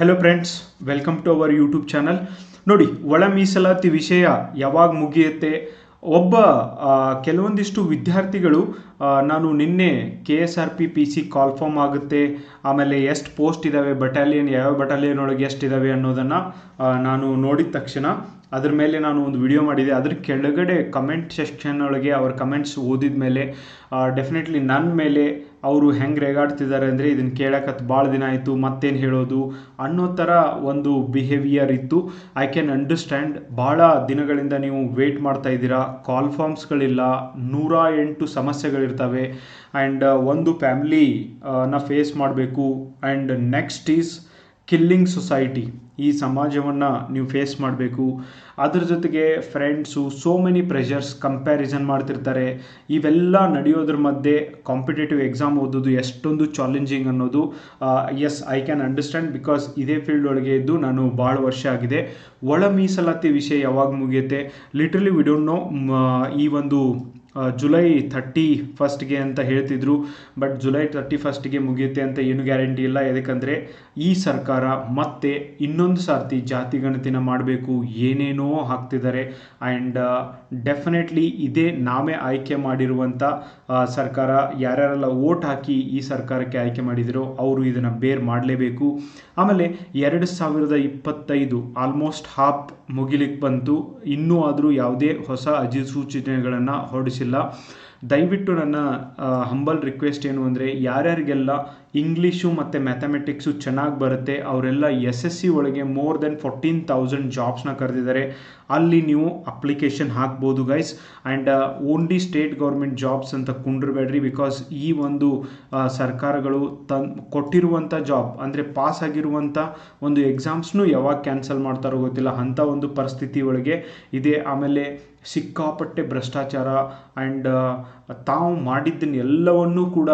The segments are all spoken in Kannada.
Hello friends welcome to our YouTube channel ನೋಡಿ, ಒಳ ಮೀಸಲಾತಿ ವಿಷಯ ಯಾವಾಗ ಮುಗಿಯುತ್ತೆ? ಒಬ್ಬ ಕೆಲವೊಂದಿಷ್ಟು ವಿದ್ಯಾರ್ಥಿಗಳು ನಾನು ನಿನ್ನೆ K S R P P C call form ಆಗುತ್ತೆ. ಆಮೇಲೆ ಎಷ್ಟು ಪೋಸ್ಟ್ ಇದ್ದಾವೆ ಬಟಾಲಿಯನ್ ಯಾವ ಬಟಾಲಿಯನ್ ಒಳಗೆ ಎಷ್ಟು ಇದ್ದಾವೆ ಅನ್ನೋದನ್ನು ನಾನು ನೋಡಿದ ತಕ್ಷಣ ಅದ್ರ ಮೇಲೆ ನಾನು ಒಂದು ವಿಡಿಯೋ ಮಾಡಿದೆ. ಅದ್ರ ಕೆಳಗಡೆ ಕಮೆಂಟ್ ಸೆಕ್ಷನ್ ಒಳಗೆ ಅವ್ರ ಕಮೆಂಟ್ಸ್ ಓದಿದ ಮೇಲೆ ಡೆಫಿನೆಟ್ಲಿ ನನ್ನ ಮೇಲೆ ಅವರು ಹೆಂಗೆ ರೇಗಾಡ್ತಿದ್ದಾರೆ ಅಂದರೆ ಇದನ್ನು ಕೇಳೋಕತ್ ಭಾಳ ದಿನ ಆಯಿತು, ಮತ್ತೇನು ಹೇಳೋದು ಅನ್ನೋ ಥರ ಒಂದು ಬಿಹೇವಿಯರ್ ಇತ್ತು. ಐ ಕ್ಯಾನ್ ಅಂಡರ್ಸ್ಟ್ಯಾಂಡ್ ಭಾಳ ದಿನಗಳಿಂದ ನೀವು ವೇಟ್ ಮಾಡ್ತಾ ಇದ್ದೀರಾ. ಕಾಲ್ ಫಾರ್ಮ್ಸ್ಗಳಿಲ್ಲ ನೂರ ಎಂಟು ಸಮಸ್ಯೆಗಳಿರ್ತವೆ. ಆ್ಯಂಡ್ ಒಂದು ಫ್ಯಾಮ್ಲಿನ ಫೇಸ್ ಮಾಡಬೇಕು. And next is killing society ಈ ಸಮಾಜವನ್ನು ನೀವು ಫೇಸ್ ಮಾಡಬೇಕು. ಅದ್ರ ಜೊತೆಗೆ friends so many pressures comparison ಮಾಡ್ತಿರ್ತಾರೆ. ಇವೆಲ್ಲ ನಡೆಯೋದ್ರ ಮಧ್ಯೆ ಕಾಂಪಿಟೇಟಿವ್ ಎಕ್ಸಾಮ್ ಓದೋದು ಎಷ್ಟೊಂದು ಚಾಲೆಂಜಿಂಗ್ ಅನ್ನೋದು yes I can understand because ಇದೇ ಫೀಲ್ಡ್ ಒಳಗೆ ಇದ್ದು ನಾನು ಭಾಳ ವರ್ಷ ಆಗಿದೆ. ಒಳ ಮೀಸಲಾತಿ ವಿಷಯ ಯಾವಾಗ ಮುಗಿಯುತ್ತೆ? ಲಿಟ್ರಲಿ ವಿ ಡೋಂಟ್ ನೋ ಈ ಒಂದು ಜುಲೈ ಥರ್ಟಿ ಫಸ್ಟ್ಗೆ ಅಂತ ಹೇಳ್ತಿದ್ರು ಬಟ್ ಜುಲೈ ತರ್ಟಿ ಫಸ್ಟ್ಗೆ ಮುಗಿಯುತ್ತೆ ಅಂತ ಏನು ಗ್ಯಾರಂಟಿ ಇಲ್ಲ. ಯಾಕಂದರೆ ಈ ಸರ್ಕಾರ ಮತ್ತೆ ಇನ್ನೊಂದು ಸರ್ತಿ ಜಾತಿ ಗಣತಿನ ಮಾಡಬೇಕು, ಏನೇನೋ ಹಾಕ್ತಿದ್ದಾರೆ. ಆ್ಯಂಡ್ ಡೆಫಿನೆಟ್ಲಿ ಇದೇ ನಾವೇ ಆಯ್ಕೆ ಮಾಡಿರುವಂಥ ಸರ್ಕಾರ. ಯಾರ್ಯಾರೆಲ್ಲ ಓಟ್ ಹಾಕಿ ಈ ಸರ್ಕಾರಕ್ಕೆ ಆಯ್ಕೆ ಮಾಡಿದಿರೋ ಅವರು ಇದನ್ನು ಬೇರ್ ಮಾಡಲೇಬೇಕು. ಆಮೇಲೆ ಎರಡು ಸಾವಿರದ ಇಪ್ಪತ್ತೈದು ಆಲ್ಮೋಸ್ಟ್ ಹಾಫ್ ಮುಗಿಲಿಕ್ಕೆ ಬಂತು. ಇನ್ನೂ ಆದರೂ ಯಾವುದೇ ಹೊಸ ಅಧಿಸೂಚನೆಗಳನ್ನು ಹೊರಡಿಸಿಲ್ಲ. ದಯವಿಟ್ಟು ನನ್ನ ಹಂಬಲ್ ರಿಕ್ವೆಸ್ಟ್ ಏನು ಅಂದರೆ, ಯಾರ್ಯಾರಿಗೆಲ್ಲ ಇಂಗ್ಲೀಷು ಮತ್ತು ಮ್ಯಾಥಮೆಟಿಕ್ಸು ಚೆನ್ನಾಗಿ ಬರುತ್ತೆ, ಅವರೆಲ್ಲ ಎಸ್ ಎಸ್ ಸಿ ಒಳಗೆ ಮೋರ್ ದೆನ್ ಫೋರ್ಟೀನ್ ತೌಸಂಡ್ ಜಾಬ್ಸ್ನ ಕರೆದಿದ್ದಾರೆ. ಅಲ್ಲಿ ನೀವು ಅಪ್ಲಿಕೇಶನ್ ಹಾಕ್ಬೋದು guys and only state government jobs ಅಂತ ಕುಂಡಿರಬೇಡ್ರಿ ಬಿಕಾಸ್ ಈ ಒಂದು ಸರ್ಕಾರಗಳು ತನ್ ಕೊಟ್ಟಿರುವಂಥ ಜಾಬ್ ಅಂದರೆ ಪಾಸ್ ಆಗಿರುವಂಥ ಒಂದು ಎಕ್ಸಾಮ್ಸ್ನೂ ಯಾವಾಗ ಕ್ಯಾನ್ಸಲ್ ಮಾಡ್ತಾರೋ ಗೊತ್ತಿಲ್ಲ. ಅಂಥ ಒಂದು ಪರಿಸ್ಥಿತಿ ಒಳಗೆ ಇದೆ. ಆಮೇಲೆ ಸಿಕ್ಕಾಪಟ್ಟೆ ಭ್ರಷ್ಟಾಚಾರ ಆ್ಯಂಡ್ ತಾವು ಮಾಡಿದ್ದನ್ನು ಎಲ್ಲವನ್ನೂ ಕೂಡ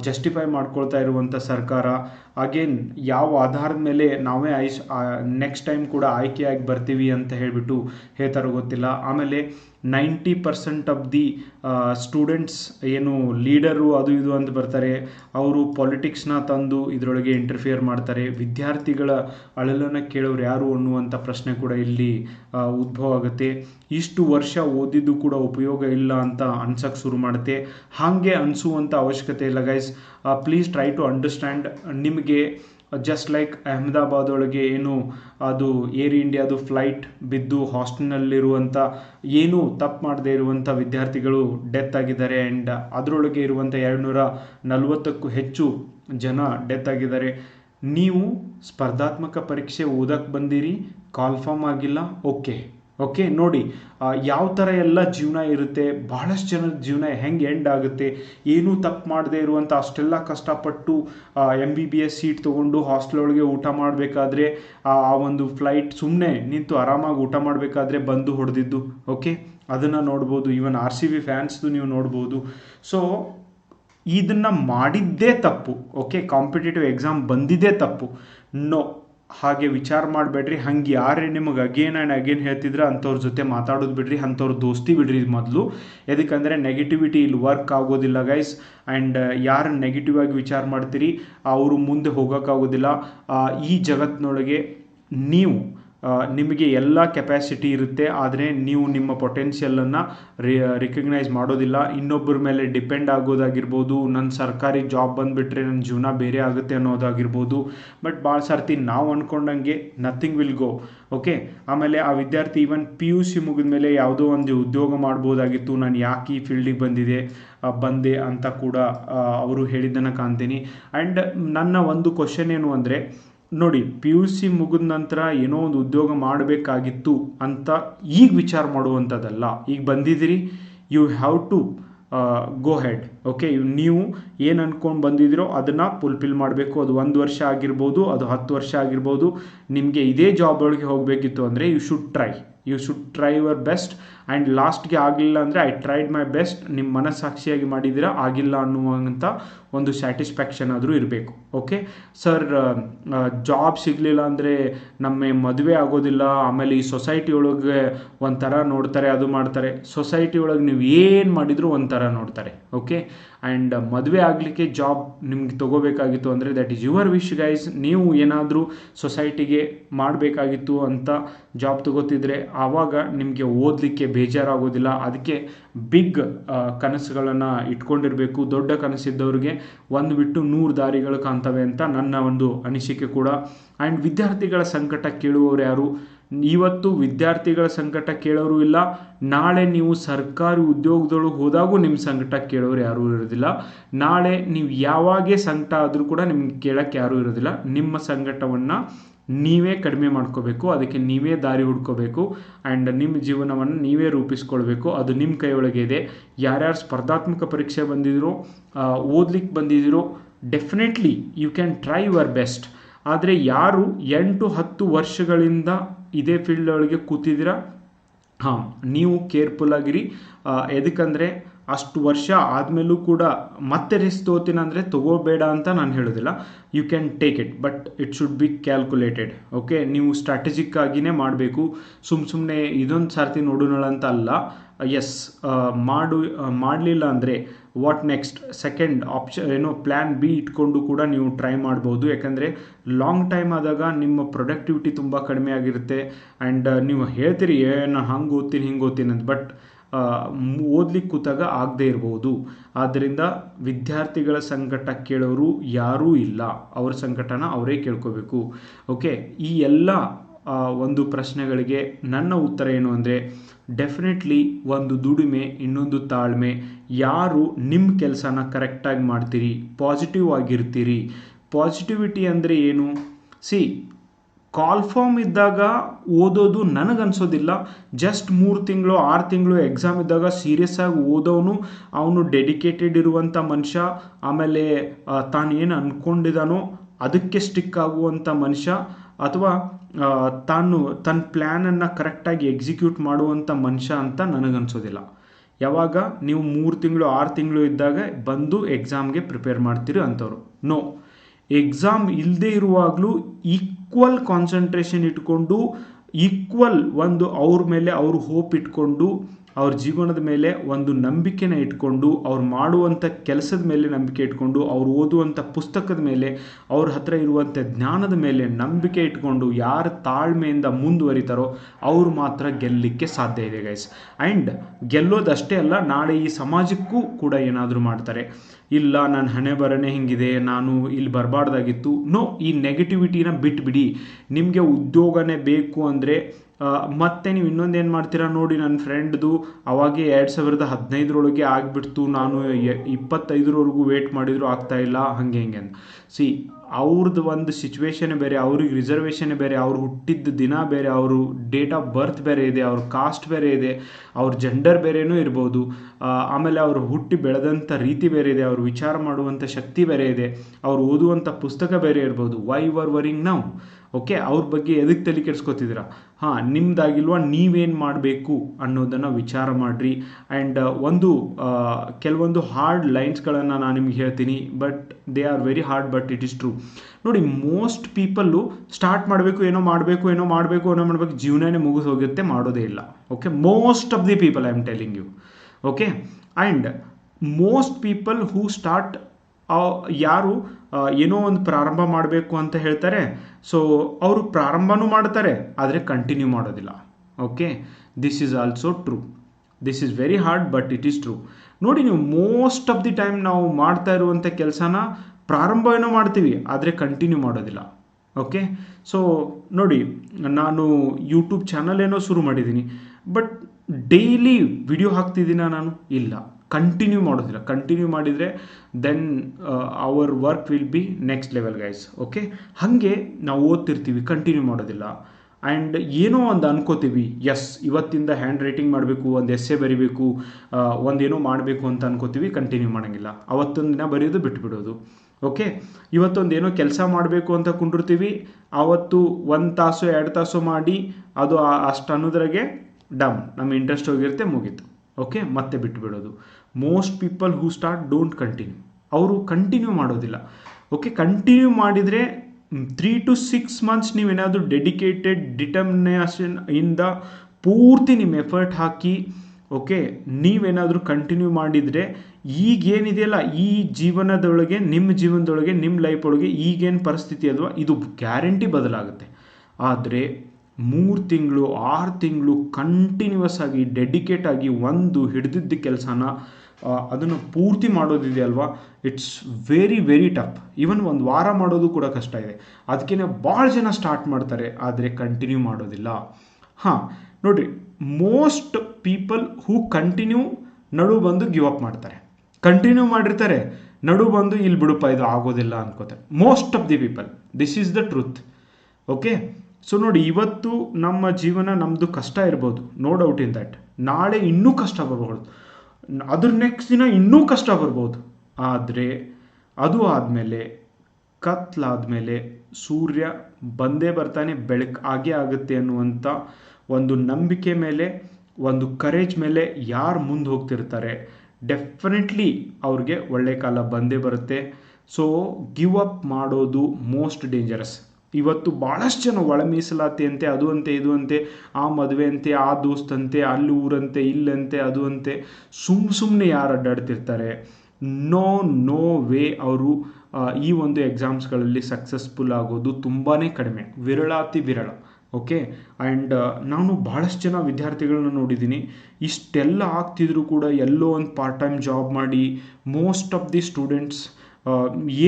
ಜಸ್ಟಿಫೈ ಮಾಡ್ಕೊಳ್ತಾ ಇರುವಂಥ ಸರ್ಕಾರ. ಅಗೇನ್ ಯಾವ ಆಧಾರದ ಮೇಲೆ ನಾವೇ ಐಸ್ ನೆಕ್ಸ್ಟ್ ಟೈಮ್ ಕೂಡ ಆಯ್ಕೆಯಾಗಿ ಬರ್ತೀವಿ ಅಂತ ಹೇಳಿಬಿಟ್ಟು ಹೇಳ್ತಾರೋ ಗೊತ್ತಿಲ್ಲ. ಆಮೇಲೆ ninety percent of the students ಏನು ಲೀಡರು ಅದು ಇದು ಅಂತ ಬರ್ತಾರೆ. ಅವರು ಪಾಲಿಟಿಕ್ಸ್ನ ತಂದು ಇದರೊಳಗೆ ಇಂಟರ್ಫಿಯರ್ ಮಾಡ್ತಾರೆ. ವಿದ್ಯಾರ್ಥಿಗಳ ಅಳಲನ್ನು ಕೇಳೋರು ಯಾರು ಅನ್ನುವಂಥ ಪ್ರಶ್ನೆ ಕೂಡ ಇಲ್ಲಿ ಉದ್ಭವ ಆಗುತ್ತೆ. ಇಷ್ಟು ವರ್ಷ ಓದಿದ್ದು ಕೂಡ ಉಪಯೋಗ ಇಲ್ಲ ಅಂತ ಅನ್ಸಕ್ಕೆ ಶುರು ಮಾಡುತ್ತೆ. ಹಾಗೆ ಅನಿಸುವಂಥ ಅವಶ್ಯಕತೆ ಇಲ್ಲ guys please try to understand ನಿಮಗೆ ಜಸ್ಟ್ ಲೈಕ್ ಅಹಮದಾಬಾದ್ ಒಳಗೆ ಏನು, ಅದು ಏರ್ ಇಂಡಿಯಾದು ಫ್ಲೈಟ್ ಬಿದ್ದು ಹಾಸ್ಟೆಲ್ನಲ್ಲಿರುವಂಥ ಏನು ತಪ್ಪು ಮಾಡದೇ ಇರುವಂಥ ವಿದ್ಯಾರ್ಥಿಗಳು ಡೆತ್ ಆಗಿದ್ದಾರೆ ಆ್ಯಂಡ್ ಅದರೊಳಗೆ ಇರುವಂಥ ಎರಡುನೂರ ನಲವತ್ತಕ್ಕೂ ಹೆಚ್ಚು ಜನ ಡೆತ್ ಆಗಿದ್ದಾರೆ. ನೀವು ಸ್ಪರ್ಧಾತ್ಮಕ ಪರೀಕ್ಷೆ ಓದಕ್ಕೆ ಬಂದಿರಿ ಕಾಲ್ಫಾಮ್ ಆಗಿಲ್ಲ ಓಕೆ ಓಕೆ ನೋಡಿ ಯಾವ ಥರ ಎಲ್ಲ ಜೀವನ ಇರುತ್ತೆ ಭಾಳಷ್ಟು ಜನರ ಜೀವನ ಹೆಂಗೆ ಎಂಡ್ ಆಗುತ್ತೆ, ಏನೂ ತಪ್ಪು ಮಾಡದೇ ಇರುವಂಥ ಅಷ್ಟೆಲ್ಲ ಕಷ್ಟಪಟ್ಟು M B B S seat ತೊಗೊಂಡು ಹಾಸ್ಟೆಲ್ ಒಳಗೆ ಊಟ ಮಾಡಬೇಕಾದ್ರೆ, ಆ ಒಂದು ಫ್ಲೈಟ್ ಸುಮ್ಮನೆ ನಿಂತು ಆರಾಮಾಗಿ ಊಟ ಮಾಡಬೇಕಾದ್ರೆ ಬಂದು ಹೊಡೆದಿದ್ದು ಓಕೆ ಅದನ್ನು ನೋಡ್ಬೋದು ಈವನ್ ಆರ್ ಸಿ ಬಿ ಫ್ಯಾನ್ಸ್ದು ನೀವು ನೋಡ್ಬೋದು. ಸೊ ಇದನ್ನು ಮಾಡಿದ್ದೇ ತಪ್ಪು ಓಕೆ ಕಾಂಪಿಟೇಟಿವ್ ಎಕ್ಸಾಮ್ ಬಂದಿದ್ದೇ ತಪ್ಪು. ನೋ ಹಾಗೆ ವಿಚಾರ ಮಾಡಬೇಡ್ರಿ. ಹಂಗೆ ಯಾರೇ ನಿಮಗೆ ಅಗೇನ್ ಆ್ಯಂಡ್ ಅಗೇನ್ ಹೇಳ್ತಿದ್ರೆ ಅಂಥವ್ರ ಜೊತೆ ಮಾತಾಡೋದು ಬಿಡ್ರಿ, ಅಂಥವ್ರ ದೋಸ್ತಿ ಬಿಡ್ರಿ ಮೊದಲು. ಎದಕ್ಕಂದರೆ ನೆಗೆಟಿವಿಟಿ ಇಲ್ಲಿ ವರ್ಕ್ ಆಗೋದಿಲ್ಲ ಗೈಸ್ ಆ್ಯಂಡ್ ಯಾರು ನೆಗೆಟಿವ್ ಆಗಿ ವಿಚಾರ ಮಾಡ್ತೀರಿ, ಅವರು ಮುಂದೆ ಹೋಗೋಕ್ಕಾಗೋದಿಲ್ಲ ಈ ಜಗತ್ತಿನೊಳಗೆ ನೀವು ನಿಮಗೆ ಎಲ್ಲ ಕೆಪ್ಯಾಸಿಟಿ ಇರುತ್ತೆ, ಆದರೆ ನೀವು ನಿಮ್ಮ ಪೊಟೆನ್ಷಿಯಲನ್ನು ರಿ ರಿಕಗ್ನೈಸ್ ಮಾಡೋದಿಲ್ಲ. ಇನ್ನೊಬ್ಬರ ಮೇಲೆ ಡಿಪೆಂಡ್ ಆಗೋದಾಗಿರ್ಬೋದು ನನ್ನ ಸರ್ಕಾರಿ ಜಾಬ್ ಬಂದುಬಿಟ್ರೆ ನನ್ನ ಜೀವನ ಬೇರೆ ಆಗುತ್ತೆ ಅನ್ನೋದಾಗಿರ್ಬೋದು. ಬಟ್ ಭಾಳ ಸರ್ತಿ ನಾವು ಅಂದ್ಕೊಂಡಂಗೆ ನಥಿಂಗ್ ವಿಲ್ ಗೋ ಓಕೆ ಆಮೇಲೆ ಆ ವಿದ್ಯಾರ್ಥಿ ಈವನ್ ಪಿ ಯು ಸಿ ಮುಗಿದ ಮೇಲೆ ಯಾವುದೋ ಒಂದು ಉದ್ಯೋಗ ಮಾಡ್ಬೋದಾಗಿತ್ತು, ನಾನು ಯಾಕೆ ಈ ಫೀಲ್ಡಿಗೆ ಬಂದಿದೆ ಬಂದೆ ಅಂತ ಕೂಡ ಅವರು ಹೇಳಿದ್ದನ್ನು ಕಾಣ್ತೀನಿ. ಆ್ಯಂಡ್ ನನ್ನ ಒಂದು ಕ್ವಶನ್ ಏನು ಅಂದರೆ ನೋಡಿ ಪಿ ಯು ಸಿ ಮುಗಿದ ನಂತರ ಏನೋ ಒಂದು ಉದ್ಯೋಗ ಮಾಡಬೇಕಾಗಿತ್ತು ಅಂತ ಈಗ ವಿಚಾರ ಮಾಡುವಂಥದ್ದಲ್ಲ. ಈಗ ಬಂದಿದ್ದೀರಿ you have to go head okay ನೀವು ಏನು ಅಂದ್ಕೊಂಡು ಬಂದಿದ್ದೀರೋ ಅದನ್ನು ಫುಲ್ಫಿಲ್ ಮಾಡಬೇಕು. ಅದು ಒಂದು ವರ್ಷ ಆಗಿರ್ಬೋದು, ಅದು ಹತ್ತು ವರ್ಷ ಆಗಿರ್ಬೋದು. ನಿಮಗೆ ಇದೇ ಜಾಬ್ ಒಳಗೆ ಹೋಗಬೇಕಿತ್ತು ಅಂದರೆ you should try you should try your best and ಲಾಸ್ಟ್ಗೆ ಆಗಲಿಲ್ಲ ಅಂದರೆ ಐ ಟ್ರೈಡ್ ಮೈ ಬೆಸ್ಟ್ ನಿಮ್ಮ ಮನಸ್ಸಾಕ್ಷಿಯಾಗಿ ಮಾಡಿದ್ದೀರಾ, ಆಗಿಲ್ಲ ಅನ್ನುವಂಥ ಒಂದು ಸ್ಯಾಟಿಸ್ಫ್ಯಾಕ್ಷನ್ ಆದರೂ ಇರಬೇಕು. ಓಕೆ ಸರ್ ಜಾಬ್ ಸಿಗಲಿಲ್ಲ ಅಂದರೆ ನಮ್ಮ ಮದುವೆ ಆಗೋದಿಲ್ಲ, ಆಮೇಲೆ ಈ ಸೊಸೈಟಿ ಒಳಗೆ ಒಂಥರ ನೋಡ್ತಾರೆ, ಅದು ಮಾಡ್ತಾರೆ. ಸೊಸೈಟಿ ಒಳಗೆ ನೀವು ಏನು ಮಾಡಿದರೂ ಒಂಥರ ನೋಡ್ತಾರೆ. ಓಕೆ ಆ್ಯಂಡ್ ಮದುವೆ ಆಗಲಿಕ್ಕೆ ಜಾಬ್ ನಿಮ್ಗೆ ತಗೋಬೇಕಾಗಿತ್ತು ಅಂದರೆ that is your wish guys ನೀವು ಏನಾದರೂ ಸೊಸೈಟಿಗೆ ಮಾಡಬೇಕಾಗಿತ್ತು ಅಂತ ಜಾಬ್ ತಗೋತಿದ್ರೆ ಆವಾಗ ನಿಮಗೆ ಓದಲಿಕ್ಕೆ ಬೇಜಾರಾಗೋದಿಲ್ಲ. ಅದಕ್ಕೆ ಬಿಗ್ ಕನಸುಗಳನ್ನು ಇಟ್ಕೊಂಡಿರಬೇಕು. ದೊಡ್ಡ ಕನಸಿದ್ದವ್ರಿಗೆ ಒಂದು ಬಿಟ್ಟು ನೂರು ದಾರಿಗಳು ಕಾಣ್ತವೆ ಅಂತ ನನ್ನ ಒಂದು ಅನಿಸಿಕೆ ಕೂಡ. ಆ್ಯಂಡ್ ವಿದ್ಯಾರ್ಥಿಗಳ ಸಂಕಟ ಕೇಳುವವರು ಯಾರು? ಇವತ್ತು ವಿದ್ಯಾರ್ಥಿಗಳ ಸಂಕಟ ಕೇಳೋರು ಇಲ್ಲ. ನಾಳೆ ನೀವು ಸರ್ಕಾರಿ ಉದ್ಯೋಗದೊಳಗೆ ಹೋದಾಗೂ ನಿಮ್ಮ ಸಂಕಟ ಕೇಳೋರು ಯಾರೂ ಇರೋದಿಲ್ಲ. ನಾಳೆ ನೀವು ಯಾವಾಗೇ ಸಂಕಟ ಆದರೂ ಕೂಡ ನಿಮ್ಗೆ ಕೇಳೋಕ್ಕೆ ಯಾರೂ ಇರೋದಿಲ್ಲ. ನಿಮ್ಮ ಸಂಕಟವನ್ನು ನೀವೇ ಕಡಿಮೆ ಮಾಡ್ಕೋಬೇಕು, ಅದಕ್ಕೆ ನೀವೇ ದಾರಿ ಹುಡ್ಕೋಬೇಕು ಆ್ಯಂಡ್ ನಿಮ್ಮ ಜೀವನವನ್ನು ನೀವೇ ರೂಪಿಸ್ಕೊಳ್ಬೇಕು, ಅದು ನಿಮ್ಮ ಕೈಯೊಳಗೆ ಇದೆ. ಯಾರ್ಯಾರು ಸ್ಪರ್ಧಾತ್ಮಕ ಪರೀಕ್ಷೆ ಬಂದಿದ್ದೀರೋ ಓದ್ಲಿಕ್ಕೆ ಬಂದಿದ್ದೀರೋ definitely you can try your best ಆದರೆ ಯಾರು ಎಂಟು ಹತ್ತು ವರ್ಷಗಳಿಂದ ಇದೇ ಫೀಲ್ಡ್ ಒಳಗೆ ಕೂತಿದ್ದೀರಾ? ಹಾಂ, ನೀವು ಕೇರ್ಫುಲ್ ಆಗಿರಿ. ಎದಕ್ಕಂದರೆ ಅಷ್ಟು ವರ್ಷ ಆದಮೇಲೂ ಕೂಡ ಮತ್ತೆ ರಿಸ್ಕ್ ತೊಗೋತೀನಿ ಅಂದರೆ ತಗೋಬೇಡ ಅಂತ ನಾನು ಹೇಳೋದಿಲ್ಲ. You can take it but it should be calculated okay ನೀವು ಸ್ಟ್ರಾಟಜಿಕ್ ಆಗಿನೇ ಮಾಡಬೇಕು. ಸುಮ್ಮ ಸುಮ್ಮನೆ ಇದೊಂದು ಸಾರ್ತಿ ನೋಡೋಣ ಅಂತ ಅಲ್ಲ. ಎಸ್ ಮಾಡು ಮಾಡಲಿಲ್ಲ ಅಂದರೆ ವಾಟ್ ನೆಕ್ಸ್ಟ್ ಸೆಕೆಂಡ್ ಆಪ್ಷನ್ ಏನೋ ಪ್ಲ್ಯಾನ್ ಬಿ ಇಟ್ಕೊಂಡು ಕೂಡ ನೀವು ಟ್ರೈ ಮಾಡ್ಬೋದು. ಯಾಕಂದರೆ ಲಾಂಗ್ ಟೈಮ್ ಆದಾಗ ನಿಮ್ಮ ಪ್ರೊಡಕ್ಟಿವಿಟಿ ತುಂಬ ಕಡಿಮೆ ಆಗಿರುತ್ತೆ. ಆ್ಯಂಡ್ ನೀವು ಹೇಳ್ತೀರಿ ಏನೋ ಹಂಗೆ ಓದ್ತೀನಿ, ಹಿಂಗೆ ಓದ್ತೀನಿ ಅಂತ ಬಟ್ ಓದ್ಲಿಕ್ಕೆ ಕೂತಾಗ ಆಗದೇ ಇರ್ಬೋದು. ಆದ್ದರಿಂದ ವಿದ್ಯಾರ್ಥಿಗಳ ಸಂಕಟ ಕೇಳೋರು ಯಾರೂ ಇಲ್ಲ. ಅವ್ರ ಸಂಕಟನ ಅವರೇ ಕೇಳ್ಕೋಬೇಕು. ಓಕೆ? ಈ ಎಲ್ಲ ಒಂದು ಪ್ರಶ್ನೆಗಳಿಗೆ ನನ್ನ ಉತ್ತರ ಏನು ಅಂದರೆ, ಡೆಫಿನೆಟ್ಲಿ ಒಂದು ದುಡಿಮೆ, ಇನ್ನೊಂದು ತಾಳ್ಮೆ. ಯಾರು ನಿಮ್ಮ ಕೆಲಸನ ಕರೆಕ್ಟಾಗಿ ಮಾಡ್ತೀರಿ? ಪಾಸಿಟಿವ್ ಆಗಿರ್ತೀರಿ. ಪಾಸಿಟಿವಿಟಿ ಅಂದರೆ ಏನು? ಸಿ ಕಾಲ್ ಫಾರ್ಮ್ ಇದ್ದಾಗ ಓದೋದು ನನಗನ್ಸೋದಿಲ್ಲ. ಜಸ್ಟ್ ಮೂರು ತಿಂಗಳು, ಆರು ತಿಂಗಳು ಎಕ್ಸಾಮ್ ಇದ್ದಾಗ ಸೀರಿಯಸ್ ಆಗಿ ಓದೋನು, ಅವನು ಡೆಡಿಕೇಟೆಡ್ ಇರುವಂಥ ಮನುಷ್ಯ, ಆಮೇಲೆ ತಾನು ಏನು ಅಂದ್ಕೊಂಡಿದ್ದಾನೋ ಅದಕ್ಕೆ ಸ್ಟಿಕ್ ಆಗುವಂಥ ಮನುಷ್ಯ, ಅಥವಾ ತಾನು ತನ್ನ ಪ್ಲ್ಯಾನನ್ನು ಕರೆಕ್ಟಾಗಿ ಎಕ್ಸಿಕ್ಯೂಟ್ ಮಾಡುವಂಥ ಮನುಷ್ಯ ಅಂತ ನನಗನ್ಸೋದಿಲ್ಲ. ಯಾವಾಗ? ನೀವು ಮೂರು ತಿಂಗಳು, ಆರು ತಿಂಗಳು ಇದ್ದಾಗ ಬಂದು ಎಕ್ಸಾಮ್ಗೆ ಪ್ರಿಪೇರ್ ಮಾಡ್ತೀರಿ ಅಂಥವ್ರು ನೋ ಎಕ್ಸಾಮ್ ಇಲ್ಲದೆ ಇರುವಾಗಲೂ ಈಕ್ವಲ್ ಕಾನ್ಸಂಟ್ರೇಷನ್ ಇಟ್ಕೊಂಡು ಈಕ್ವಲ್ ಒಂದು ಅವ್ರ ಮೇಲೆ ಅವರು ಹೋಪ್ ಇಟ್ಕೊಂಡು ಅವ್ರ ಜೀವನದ ಮೇಲೆ ಒಂದು ನಂಬಿಕೆನ ಇಟ್ಕೊಂಡು, ಅವ್ರು ಮಾಡುವಂಥ ಕೆಲಸದ ಮೇಲೆ ನಂಬಿಕೆ ಇಟ್ಕೊಂಡು, ಅವ್ರು ಓದುವಂಥ ಪುಸ್ತಕದ ಮೇಲೆ, ಅವ್ರ ಹತ್ರ ಇರುವಂಥ ಜ್ಞಾನದ ಮೇಲೆ ನಂಬಿಕೆ ಇಟ್ಕೊಂಡು ಯಾರು ತಾಳ್ಮೆಯಿಂದ ಮುಂದುವರಿತಾರೋ ಅವ್ರು ಮಾತ್ರ ಗೆಲ್ಲಲಿಕ್ಕೆ ಸಾಧ್ಯ ಇದೆ ಗೈಸ್ ಆ್ಯಂಡ್ ಗೆಲ್ಲೋದಷ್ಟೇ ಅಲ್ಲ, ನಾಳೆ ಈ ಸಮಾಜಕ್ಕೂ ಕೂಡ ಏನಾದರೂ ಮಾಡ್ತಾರೆ. ಇಲ್ಲ ನನ್ನ ಹಣೆ ಬರಣೆ ಹಿಂಗಿದೆ, ನಾನು ಇಲ್ಲಿ ಬರಬಾರ್ದಾಗಿತ್ತು. ನೋ ಈ ನೆಗೆಟಿವಿಟಿನ ಬಿಟ್ಬಿಡಿ. ನಿಮಗೆ ಉದ್ಯೋಗನೇ ಬೇಕು ಅಂದರೆ ಮತ್ತೆ ನೀವು ಇನ್ನೊಂದು ಏನು ಮಾಡ್ತೀರಾ ನೋಡಿ ನನ್ನ ಫ್ರೆಂಡ್ದು ಅವಾಗೆ ಎರಡು ಸಾವಿರದ ಹದಿನೈದರೊಳಗೆ ಆಗಿಬಿಡ್ತು. ನಾನು ಇಪ್ಪತ್ತೈದರವರೆಗೂ ವೇಟ್ ಮಾಡಿದರೂ ಇಲ್ಲ, ಹಾಗೆ ಹಿಂಗೆ ಅಂತ. ಸಿ ಅವ್ರದ್ದು ಒಂದು ಸಿಚುವೇಶನೇ ಬೇರೆ, ಅವ್ರಿಗೆ ರಿಸರ್ವೇಷನ್ ಬೇರೆ, ಅವ್ರು ಹುಟ್ಟಿದ ದಿನ ಬೇರೆ, ಅವರು ಡೇಟ್ ಆಫ್ ಬರ್ತ್ ಬೇರೆ ಇದೆ, ಅವ್ರ ಕಾಸ್ಟ್ ಬೇರೆ ಇದೆ. ಅವ್ರ ಜೆಂಡರ್ ಬೇರೆನೂ ಇರ್ಬೋದು ಆಮೇಲೆ ಅವರು ಹುಟ್ಟಿ ಬೆಳೆದಂಥ ರೀತಿ ಬೇರೆ ಇದೆ, ಅವ್ರು ವಿಚಾರ ಮಾಡುವಂಥ ಶಕ್ತಿ ಬೇರೆ ಇದೆ, ಅವ್ರು ಓದುವಂಥ ಪುಸ್ತಕ ಬೇರೆ ಇರ್ಬೋದು. ವೈ ಆರ್ ವರಿಂಗ್ ನಾವು ಓಕೆ ಅವ್ರ ಬಗ್ಗೆ ಎದಕ್ಕೆ ತಲೆ ಕೆಡ್ಸ್ಕೊತಿದ್ದೀರಾ? ಹಾಂ, ನಿಮ್ದಾಗಿಲ್ವಾ, ನೀವೇನು ಮಾಡಬೇಕು ಅನ್ನೋದನ್ನು ವಿಚಾರ ಮಾಡಿರಿ. ಆ್ಯಂಡ್ ಒಂದು ಕೆಲವೊಂದು ಹಾರ್ಡ್ ಲೈನ್ಸ್ಗಳನ್ನು ನಾನು ನಿಮ್ಗೆ ಹೇಳ್ತೀನಿ but they are very hard but it is true ನೋಡಿ ಮೋಸ್ಟ್ ಪೀಪಲ್ಲು ಸ್ಟಾರ್ಟ್ ಮಾಡಬೇಕು, ಏನೋ ಮಾಡಬೇಕು ಏನೋ ಮಾಡಬೇಕು ಏನೋ ಮಾಡಬೇಕು ಜೀವನನೇ ಮುಗಿದು ಹೋಗುತ್ತೆ ಮಾಡೋದೇ ಇಲ್ಲ. Okay most of the people I am telling you okay and most people who start ಯಾರು ಏನೋ ಒಂದು ಪ್ರಾರಂಭ ಮಾಡಬೇಕು ಅಂತ ಹೇಳ್ತಾರೆ. ಸೊ ಅವರು ಪ್ರಾರಂಭನೂ ಮಾಡ್ತಾರೆ, ಆದರೆ ಕಂಟಿನ್ಯೂ ಮಾಡೋದಿಲ್ಲ. Okay this is also true this is very hard but it is true ನೋಡಿ, ನೀವು ಮೋಸ್ಟ್ ಆಫ್ ದಿ ಟೈಮ್ ನಾವು ಮಾಡ್ತಾ ಇರುವಂಥ ಕೆಲಸನ ಪ್ರಾರಂಭ ಏನೋ ಮಾಡ್ತೀವಿ, ಆದರೆ ಕಂಟಿನ್ಯೂ ಮಾಡೋದಿಲ್ಲ. ಓಕೆ ಸೊ ನೋಡಿ, ನಾನು ಯೂಟ್ಯೂಬ್ ಚಾನಲ್ ಏನೋ ಶುರು ಮಾಡಿದ್ದೀನಿ ಬಟ್ ಡೈಲಿ ವಿಡಿಯೋ ಹಾಕ್ತಿದ್ದೀನ ನಾನು? ಇಲ್ಲ. ಕಂಟಿನ್ಯೂ ಮಾಡೋದಿಲ್ಲ. ಕಂಟಿನ್ಯೂ ಮಾಡಿದರೆ then our work will be next level guys okay ಹಾಗೆ ನಾವು ಓದ್ತಿರ್ತೀವಿ ಕಂಟಿನ್ಯೂ ಮಾಡೋದಿಲ್ಲ. ಆ್ಯಂಡ್ ಏನೋ ಒಂದು ಅನ್ಕೋತೀವಿ ಎಸ್ ಇವತ್ತಿಂದ ಹ್ಯಾಂಡ್ ರೈಟಿಂಗ್ ಮಾಡಬೇಕು, ಒಂದು ಎಸ್ಸೆ ಬರಿಬೇಕು ಒಂದೇನೋ ಮಾಡಬೇಕು ಅಂತ ಅನ್ಕೋತೀವಿ ಕಂಟಿನ್ಯೂ ಮಾಡೋಂಗಿಲ್ಲ. ಅವತ್ತೊಂದು ದಿನ ಬರೆಯೋದು ಬಿಟ್ಬಿಡೋದು. ಓಕೆ ಇವತ್ತೊಂದು ಏನೋ ಕೆಲಸ ಮಾಡಬೇಕು ಅಂತ ಕುಂಡಿರ್ತೀವಿ. ಆವತ್ತು ಒಂದು ತಾಸು, ಎರಡು ತಾಸು ಮಾಡಿ ಅದು ಅಷ್ಟು ಅನ್ನೋದ್ರಾಗೆ ಡಮ್. ನಮ್ಮ ಇಂಟ್ರೆಸ್ಟ್ ಹೋಗಿರುತ್ತೆ, ಮುಗೀತು. ಓಕೆ ಮತ್ತೆ ಬಿಟ್ಬಿಡೋದು. Most people who start don't continue ಅವರು ಕಂಟಿನ್ಯೂ ಮಾಡೋದಿಲ್ಲ. ಓಕೆ ಕಂಟಿನ್ಯೂ ಮಾಡಿದರೆ ತ್ರೀ ಟು ಸಿಕ್ಸ್ ಮಂತ್ಸ್ ನೀವೇನಾದರೂ ಡೆಡಿಕೇಟೆಡ್ ಡಿಟರ್ಮಿನೇಷನ್ ಇಂದ ಪೂರ್ತಿ ನಿಮ್ಮ ಎಫರ್ಟ್ ಹಾಕಿ ಓಕೆ ನೀವೇನಾದರೂ ಕಂಟಿನ್ಯೂ ಮಾಡಿದರೆ ಈಗೇನಿದೆಯಲ್ಲ, ಈ ಜೀವನದೊಳಗೆ, ನಿಮ್ಮ ಜೀವನದೊಳಗೆ, ನಿಮ್ಮ ಲೈಫ್ ಒಳಗೆ ಈಗೇನು ಪರಿಸ್ಥಿತಿ ಅಲ್ವಾ, ಇದು ಗ್ಯಾರಂಟಿ ಬದಲಾಗುತ್ತೆ. ಆದರೆ ಮೂರು ತಿಂಗಳು, ಆರು ತಿಂಗಳು ಕಂಟಿನ್ಯೂಸ್ ಆಗಿ ಡೆಡಿಕೇಟ್ ಆಗಿ ಒಂದು ಹಿಡಿದಿದ್ದ ಕೆಲಸನ ಅದನ್ನು ಪೂರ್ತಿ ಮಾಡೋದಿದೆಯಲ್ವಾ it's very very tough even ಒಂದು ವಾರ ಮಾಡೋದು ಕೂಡ ಕಷ್ಟ ಇದೆ. ಅದಕ್ಕೇನೆ ಭಾಳ ಜನ ಸ್ಟಾರ್ಟ್ ಮಾಡ್ತಾರೆ, ಆದರೆ ಕಂಟಿನ್ಯೂ ಮಾಡೋದಿಲ್ಲ. ಹಾಂ, ನೋಡಿರಿ ಮೋಸ್ಟ್ ಪೀಪಲ್ ಹೂ ಕಂಟಿನ್ಯೂ ನಡು ಬಂದು ಗಿವ್ ಅಪ್ ಮಾಡ್ತಾರೆ. ಕಂಟಿನ್ಯೂ ಮಾಡಿರ್ತಾರೆ, ನಡು ಬಂದು ಇಲ್ಲಿ ಬಿಡುಪ ಇದು ಆಗೋದಿಲ್ಲ ಅನ್ಕೋತಾರೆ. Most of the people this is the truth okay so ನೋಡಿ, ಇವತ್ತು ನಮ್ಮ ಜೀವನ ನಮ್ಮದು ಕಷ್ಟ ಇರ್ಬೋದು. ನೋ ಡೌಟ್ ಇನ್ ದ್ಯಾಟ್ ನಾಳೆ ಇನ್ನೂ ಕಷ್ಟ ಬರಬಹುದು ಅದ್ರ ನೆಕ್ಸ್ಟ್ ದಿನ ಇನ್ನೂ ಕಷ್ಟ ಬರ್ಬೋದು. ಆದರೆ, ಅದು ಆದಮೇಲೆ, ಕತ್ಲಾದಮೇಲೆ ಸೂರ್ಯ ಬಂದೇ ಬರ್ತಾನೆ, ಬೆಳಕು ಆಗೇ ಆಗುತ್ತೆ ಅನ್ನುವಂಥ ಒಂದು ನಂಬಿಕೆ ಮೇಲೆ, ಒಂದು ಕರೇಜ್ ಮೇಲೆ ಯಾರು ಮುಂದೆ ಹೋಗ್ತಿರ್ತಾರೆ ಡೆಫಿನೆಟ್ಲಿ ಅವ್ರಿಗೆ ಒಳ್ಳೆ ಕಾಲ ಬಂದೇ ಬರುತ್ತೆ. ಸೊ ಗಿವ್ ಅಪ್ ಮಾಡೋದು ಮೋಸ್ಟ್ ಡೇಂಜರಸ್ ಇವತ್ತು ಭಾಳಷ್ಟು ಜನ ಒಳ ಮೀಸಲಾತಿ ಅಂತೆ, ಅದು ಅಂತೆ, ಇದು ಅಂತೆ, ಆ ಮದುವೆ ಅಂತೆ, ಆ ದೋಸ್ತಂತೆ ಅಲ್ಲಿ ಊರಂತೆ, ಇಲ್ಲಂತೆ, ಅದು ಅಂತೆ. ಸುಮ್ ಸುಮ್ಮನೆ ಯಾರು ಅಡ್ಡಾಡ್ತಿರ್ತಾರೆ? ನೋ ನೋ ವೇ ಅವರು ಈ ಒಂದು ಎಕ್ಸಾಮ್ಸ್ಗಳಲ್ಲಿ ಸಕ್ಸಸ್ಫುಲ್ ಆಗೋದು ತುಂಬಾ ಕಡಿಮೆ. ವಿರಳಾತಿ ವಿರಳ. ಓಕೆ ಆ್ಯಂಡ್ ನಾನು ಭಾಳಷ್ಟು ಜನ ವಿದ್ಯಾರ್ಥಿಗಳನ್ನ ನೋಡಿದ್ದೀನಿ. ಇಷ್ಟೆಲ್ಲ ಆಗ್ತಿದ್ರು ಕೂಡ ಎಲ್ಲೋ ಒಂದು ಪಾರ್ಟ್ ಟೈಮ್ ಜಾಬ್ ಮಾಡಿ ಮೋಸ್ಟ್ ಆಫ್ ದಿ ಸ್ಟೂಡೆಂಟ್ಸ್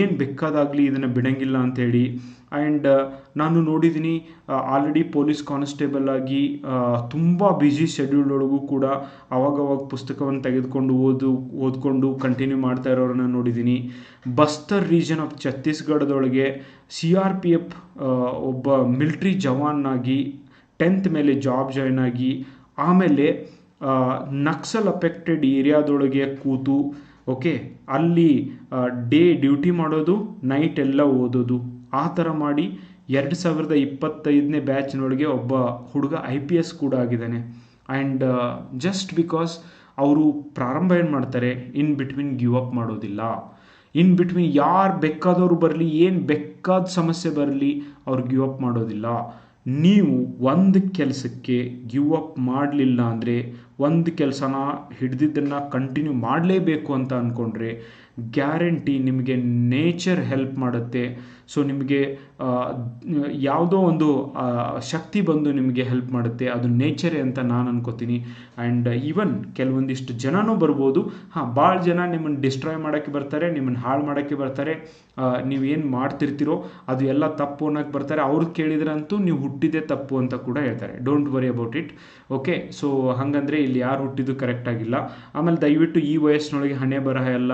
ಏನು ಬೇಕಾದಾಗಲಿ ಇದನ್ನು ಬಿಡಂಗಿಲ್ಲ ಅಂಥೇಳಿ ಆ್ಯಂಡ್ ನಾನು ನೋಡಿದ್ದೀನಿ ಆಲ್ರೆಡಿ ಪೊಲೀಸ್ ಕಾನ್ಸ್ಟೇಬಲ್ ಆಗಿ ತುಂಬ ಬ್ಯುಸಿ ಶೆಡ್ಯೂಲ್ ಒಳಗೂ ಕೂಡ ಅವಾಗವಾಗ ಪುಸ್ತಕವನ್ನು ತೆಗೆದುಕೊಂಡು ಓದು, ಓದ್ಕೊಂಡು ಕಂಟಿನ್ಯೂ ಮಾಡ್ತಾ ಇರೋರನ್ನ ನೋಡಿದ್ದೀನಿ. ಬಸ್ತರ್ ರೀಜನ್ ಆಫ್ ಛತ್ತೀಸ್ಗಢದೊಳಗೆ ಸಿ ಆರ್ ಪಿ ಎಫ್ ಒಬ್ಬ ಮಿಲ್ಟ್ರಿ ಜವಾನಾಗಿ, ಟೆಂತ್ ಮೇಲೆ ಜಾಬ್ ಜಾಯ್ನ್ ಆಗಿ, ಆಮೇಲೆ ನಕ್ಸಲ್ ಅಫೆಕ್ಟೆಡ್ ಏರಿಯಾದೊಳಗೆ ಕೂತು, ಓಕೆ, ಅಲ್ಲಿ ಡೇ ಡ್ಯೂಟಿ ಮಾಡೋದು, ನೈಟ್ ಎಲ್ಲ ಓದೋದು. ಆ ಥರ ಮಾಡಿ ಎರಡು ಸಾವಿರದ ಇಪ್ಪತ್ತೈದನೇ ಬ್ಯಾಚ್ನೊಳಗೆ ಒಬ್ಬ ಹುಡುಗ ಐ ಪಿ ಎಸ್ ಕೂಡ ಆಗಿದ್ದಾನೆ. ಆ್ಯಂಡ್ ಜಸ್ಟ್ ಬಿಕಾಸ್ ಅವರು ಪ್ರಾರಂಭ ಏನು ಮಾಡ್ತಾರೆ? ಇನ್ ಬಿಟ್ವೀನ್ ಗಿವ್ ಅಪ್ ಮಾಡೋದಿಲ್ಲ. ಇನ್ ಬಿಟ್ವೀನ್ ಯಾರು ಬೇಕಾದವರು ಬರಲಿ, ಏನು ಬೇಕಾದ ಸಮಸ್ಯೆ ಬರಲಿ, ಅವ್ರು ಗಿವ್ ಅಪ್ ಮಾಡೋದಿಲ್ಲ. ನೀವು ಒಂದು ಕೆಲಸಕ್ಕೆ ಗಿವ್ ಅಪ್ ಮಾಡಲಿಲ್ಲ ಅಂದರೆ, ಒಂದು ಕೆಲಸನ ಹಿಡ್ದಿದ್ದನ್ನು ಕಂಟಿನ್ಯೂ ಮಾಡಲೇಬೇಕು ಅಂತ ಅಂದ್ಕೊಂಡ್ರೆ ಗ್ಯಾರಂಟಿ ನಿಮಗೆ ನೇಚರ್ ಹೆಲ್ಪ್ ಮಾಡುತ್ತೆ. ಸೊ ನಿಮಗೆ ಯಾವುದೋ ಒಂದು ಶಕ್ತಿ ಬಂದು ನಿಮಗೆ ಹೆಲ್ಪ್ ಮಾಡುತ್ತೆ. ಅದು ನೇಚರೇ ಅಂತ ನಾನು ಅನ್ಕೋತೀನಿ. ಆ್ಯಂಡ್ ಈವನ್ ಕೆಲವೊಂದಿಷ್ಟು ಜನನೂ ಬರ್ಬೋದು. ಹಾಂ ಭಾಳ ಜನ ನಿಮ್ಮನ್ನು ಡಿಸ್ಟ್ರಾಯ್ ಮಾಡೋಕ್ಕೆ ಬರ್ತಾರೆ ನಿಮ್ಮನ್ನು ಹಾಳು ಮಾಡೋಕ್ಕೆ ಬರ್ತಾರೆ. ನೀವೇನು ಮಾಡ್ತಿರ್ತೀರೋ ಅದು ಎಲ್ಲ ತಪ್ಪು ಅನ್ನೋಕ್ಕೆ ಬರ್ತಾರೆ. ಅವ್ರು ಕೇಳಿದ್ರಂತೂ ನೀವು ಹುಟ್ಟಿದೆ ತಪ್ಪು ಅಂತ ಕೂಡ ಹೇಳ್ತಾರೆ. Don't worry about it okay so ಹಾಗಂದರೆ ಇಲ್ಲಿ ಯಾರು ಹುಟ್ಟಿದ್ದು ಕರೆಕ್ಟ್ ಆಗಿಲ್ಲ. ಆಮೇಲೆ ದಯವಿಟ್ಟು ಈ ವಯಸ್ಸಿನೊಳಗೆ ಹಣೆ ಬರಹ ಎಲ್ಲ